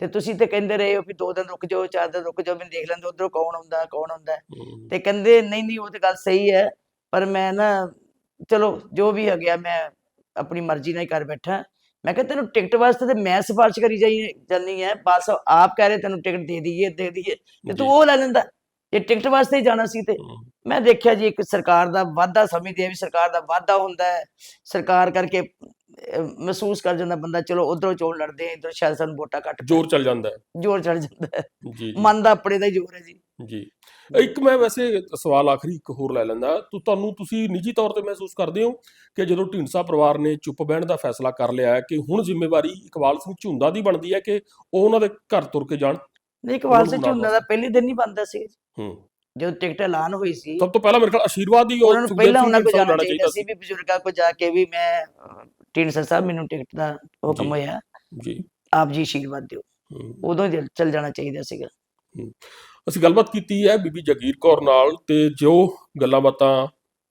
ਤੇ ਤੁਸੀਂ ਤੇ ਕਹਿੰਦੇ ਰਹੇ ਹੋ ਵੀ ਦੋ ਦਿਨ ਰੁਕ ਜਾਓ ਚਾਰ ਦਿਨ ਰੁਕ ਜਾਓ ਮੈਨੂੰ ਦੇਖ ਲੈਂਦੇ ਉਧਰੋਂ ਕੌਣ ਆਉਂਦਾ ਕੌਣ ਆਉਂਦਾ। ਤੇ ਕਹਿੰਦੇ ਨਹੀਂ ਨਹੀਂ ਉਹ ਤੇ ਗੱਲ ਸਹੀ ਹੈ। ਪਰ ਮੈਂ ਨਾ ਚਲੋ ਜੋ ਵੀ ਹੋ ਗਿਆ ਮੈਂ ਆਪਣੀ ਮਰਜ਼ੀ ਨਾਲ ਹੀ ਕਰ ਬੈਠਾ। ਮੈਂ ਕਿਹਾ ਤੈਨੂੰ ਟਿਕਟ ਵਾਸਤੇ ਤੇ ਮੈਂ ਸਿਫਾਰਿਸ਼ ਕਰੀ ਜਾਈ ਜਾਨੀ ਹੈ ਸਾਹਿਬ ਆਪ ਕਹਿ ਰਹੇ ਤੈਨੂੰ ਟਿਕਟ ਦੇ ਦਈਏ ਦੇ ਦਈਏ। ਤੇ ਤੂੰ ਉਹ ਲੈ ਲੈਂਦਾ। ਜੇ ਟਿਕਟ ਵਾਸਤੇ ਹੀ ਜਾਣਾ ਸੀ ਤੇ। ਮੈਂ ਦੇਖਿਆ ਜੀ ਇੱਕ ਸਰਕਾਰ ਦਾ ਵਾਧਾ ਸਮਝਦੇ ਆ ਵੀ ਸਰਕਾਰ ਦਾ ਵਾਧਾ ਹੁੰਦਾ ਹੈ। ਸਰਕਾਰ ਕਰਕੇ ਮਹਿਸੂਸ ਕਰ ਜਾਂਦਾ ਬੰਦਾ ਚਲੋ ਉਧਰੋਂ ਚੋਣ ਲੜਦੇ ਆ ਇਧਰੋਂ ਸ਼ਾਇਦ ਸਾਨੂੰ ਵੋਟਾਂ ਘੱਟ ਜ਼ੋਰ ਚੱਲ ਜਾਂਦਾ ਹੈ। ਜੋਰ ਚੜ ਜਾਂਦਾ ਹੈ। ਮਨ ਦਾ ਆਪਣੇ ਦਾ ਹੀ ਜ਼ੋਰ ਹੈ ਜੀ। ਜੀ। ਇੱਕ ਮੈਂ ਵੈਸੇ ਸਵਾਲ ਆਖਰੀ ਇੱਕ ਹੋਰ ਲੈ ਲੈਂਦਾ। ਤੂੰ ਤੁਹਾਨੂੰ ਤੁਸੀਂ ਨਿੱਜੀ ਤੌਰ ਤੇ ਮਹਿਸੂਸ ਕਰਦੇ ਹੋ ਕਿ ਜਦੋਂ ਢੀਂਡਸਾ ਪਰਿਵਾਰ ਨੇ ਚੁੱਪ ਬਹਿਣ ਦਾ ਫੈਸਲਾ ਕਰ ਲਿਆ ਹੈ ਕਿ ਹੁਣ ਜ਼ਿੰਮੇਵਾਰੀ ਇਕਬਾਲ ਸਿੰਘ ਝੁੰਦਾ ਦੀ ਬਣਦੀ ਹੈ ਕਿ ਉਹ ਉਹਨਾਂ ਦੇ ਘਰ ਤੁਰ ਕੇ ਜਾਣ? ਨਹੀਂ ਇਕਬਾਲ ਸਿੰਘ ਝੁੰਦਾ ਦਾ ਪਹਿਲੇ ਦਿਨ ਹੀ ਬੰਦਾ ਸੀ। ਹੂੰ। ਜਦੋਂ ਟਿਕਟ ਐਲਾਨ ਹੋਈ ਸੀ। ਸਭ ਤੋਂ ਪਹਿਲਾਂ ਮੇਰੇ ਖਿਆਲ ਆਸ਼ੀਰਵਾਦ ਹੀ ਉਹ ਉਹਨਾਂ ਨੂੰ ਸੁਖਦੇਵ ਪਹਿਲਾਂ ਸਿੰਘ ਉਹਨਾਂ ਕੋਲ ਜਾਣਾ ਚਾਹੀਦਾ ਸੀ ਵੀ ਬਜ਼ੁਰਗਾਂ ਕੋਲ ਜਾ ਕੇ ਵੀ ਮੈਂ ਢੀਂਡਸਾ ਸਾਹਿਬ ਮੈਨੂੰ ਟਿਕਟ ਦਾ ਹੁਕਮ। ਹੋਇਆ। ਜੀ। ਆਪ ਜੀ ਆਸ਼ੀਰਵਾਦ ਦਿਓ। ਉਦੋਂ ਹੀ ਚੱਲ ਜਾਣਾ ਚਾਹੀਦਾ ਸੀਗਾ। ਅਸੀਂ ਗੱਲਬਾਤ ਕੀਤੀ ਹੈ ਬੀਬੀ ਜਗੀਰ ਕੌਰ ਨਾਲ ਤੇ ਜੋ ਗੱਲਾਂ ਬਾਤਾਂ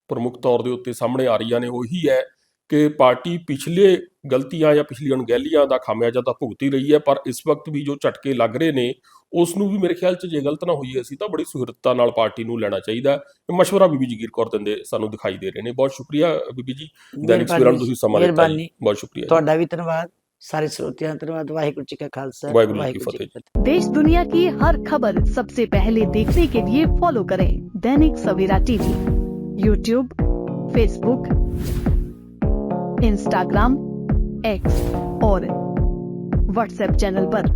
ਪ੍ਰਮੁੱਖ ਤੌਰ ਦੇ ਉੱਤੇ ਸਾਹਮਣੇ ਆ ਰਹੀਆਂ ਨੇ ਉਹੀ ਹੈ ਕਿ ਪਾਰਟੀ ਪਿਛਲੇ ਗਲਤੀਆਂ ਜਾਂ ਪਿਛਲੀ ਅਣਗਹਿਲੀਆਂ ਦਾ ਖਾਮਿਆਜਾ ਤਾਂ ਭੁਗਤ ਰਹੀ ਹੈ ਪਰ ਇਸ ਵਕਤ ਵੀ ਜੋ ਝਟਕੇ ਲੱਗ ਰਹੇ ਨੇ ਉਸ ਨੂੰ ਵੀ ਮੇਰੇ ਖਿਆਲ 'ਚ ਜੇ ਗਲਤ ਨਾ ਹੋਈ ਅਸੀਂ ਤਾਂ ਬੜੀ ਸੁਹਿਰਦਤਾ ਨਾਲ ਪਾਰਟੀ ਨੂੰ ਲੈਣਾ ਚਾਹੀਦਾ ਹੈ। ਮਸ਼ਵਰਾ ਬੀਬੀ ਜਗੀਰ ਕੌਰ ਦਿੰਦੇ ਸਾਨੂੰ ਦਿਖਾਈ ਦੇ ਰਹੇ ਨੇ। ਬਹੁਤ ਸ਼ੁਕਰੀਆ ਬੀਬੀ ਜੀ। ਦੈਨਿਕ ਸਵੇਰਾ ਨੂੰ ਤੁਸੀਂ ਸਮਾਂ ਦਿੱਤਾ ਜੀ। ਬਹੁਤ ਸ਼ੁਕਰੀਆ ਜੀ। ਤੁਹਾਡਾ ਵੀ ਧੰਨਵਾਦ। ਸਾਰੇ ਸਰੋਤਿਆਂ ਦਾ ਧੰਨਵਾਦ ਵਾਹਿਗੁਰੂ ਜੀ ਕਾ ਖਾਲਸਾ ਵਾਹਿਗੁਰੂ ਜੀ ਕੀ ਵਾਹਿਗੁਰੂ ਜੀ ਕੀ ਫਤਿਹ। ਫਤਿਹ देश दुनिया की हर खबर सबसे पहले देखने के लिए फॉलो करें Dainik Savera TV YouTube Facebook Instagram X और व्हाट्सएप चैनल पर।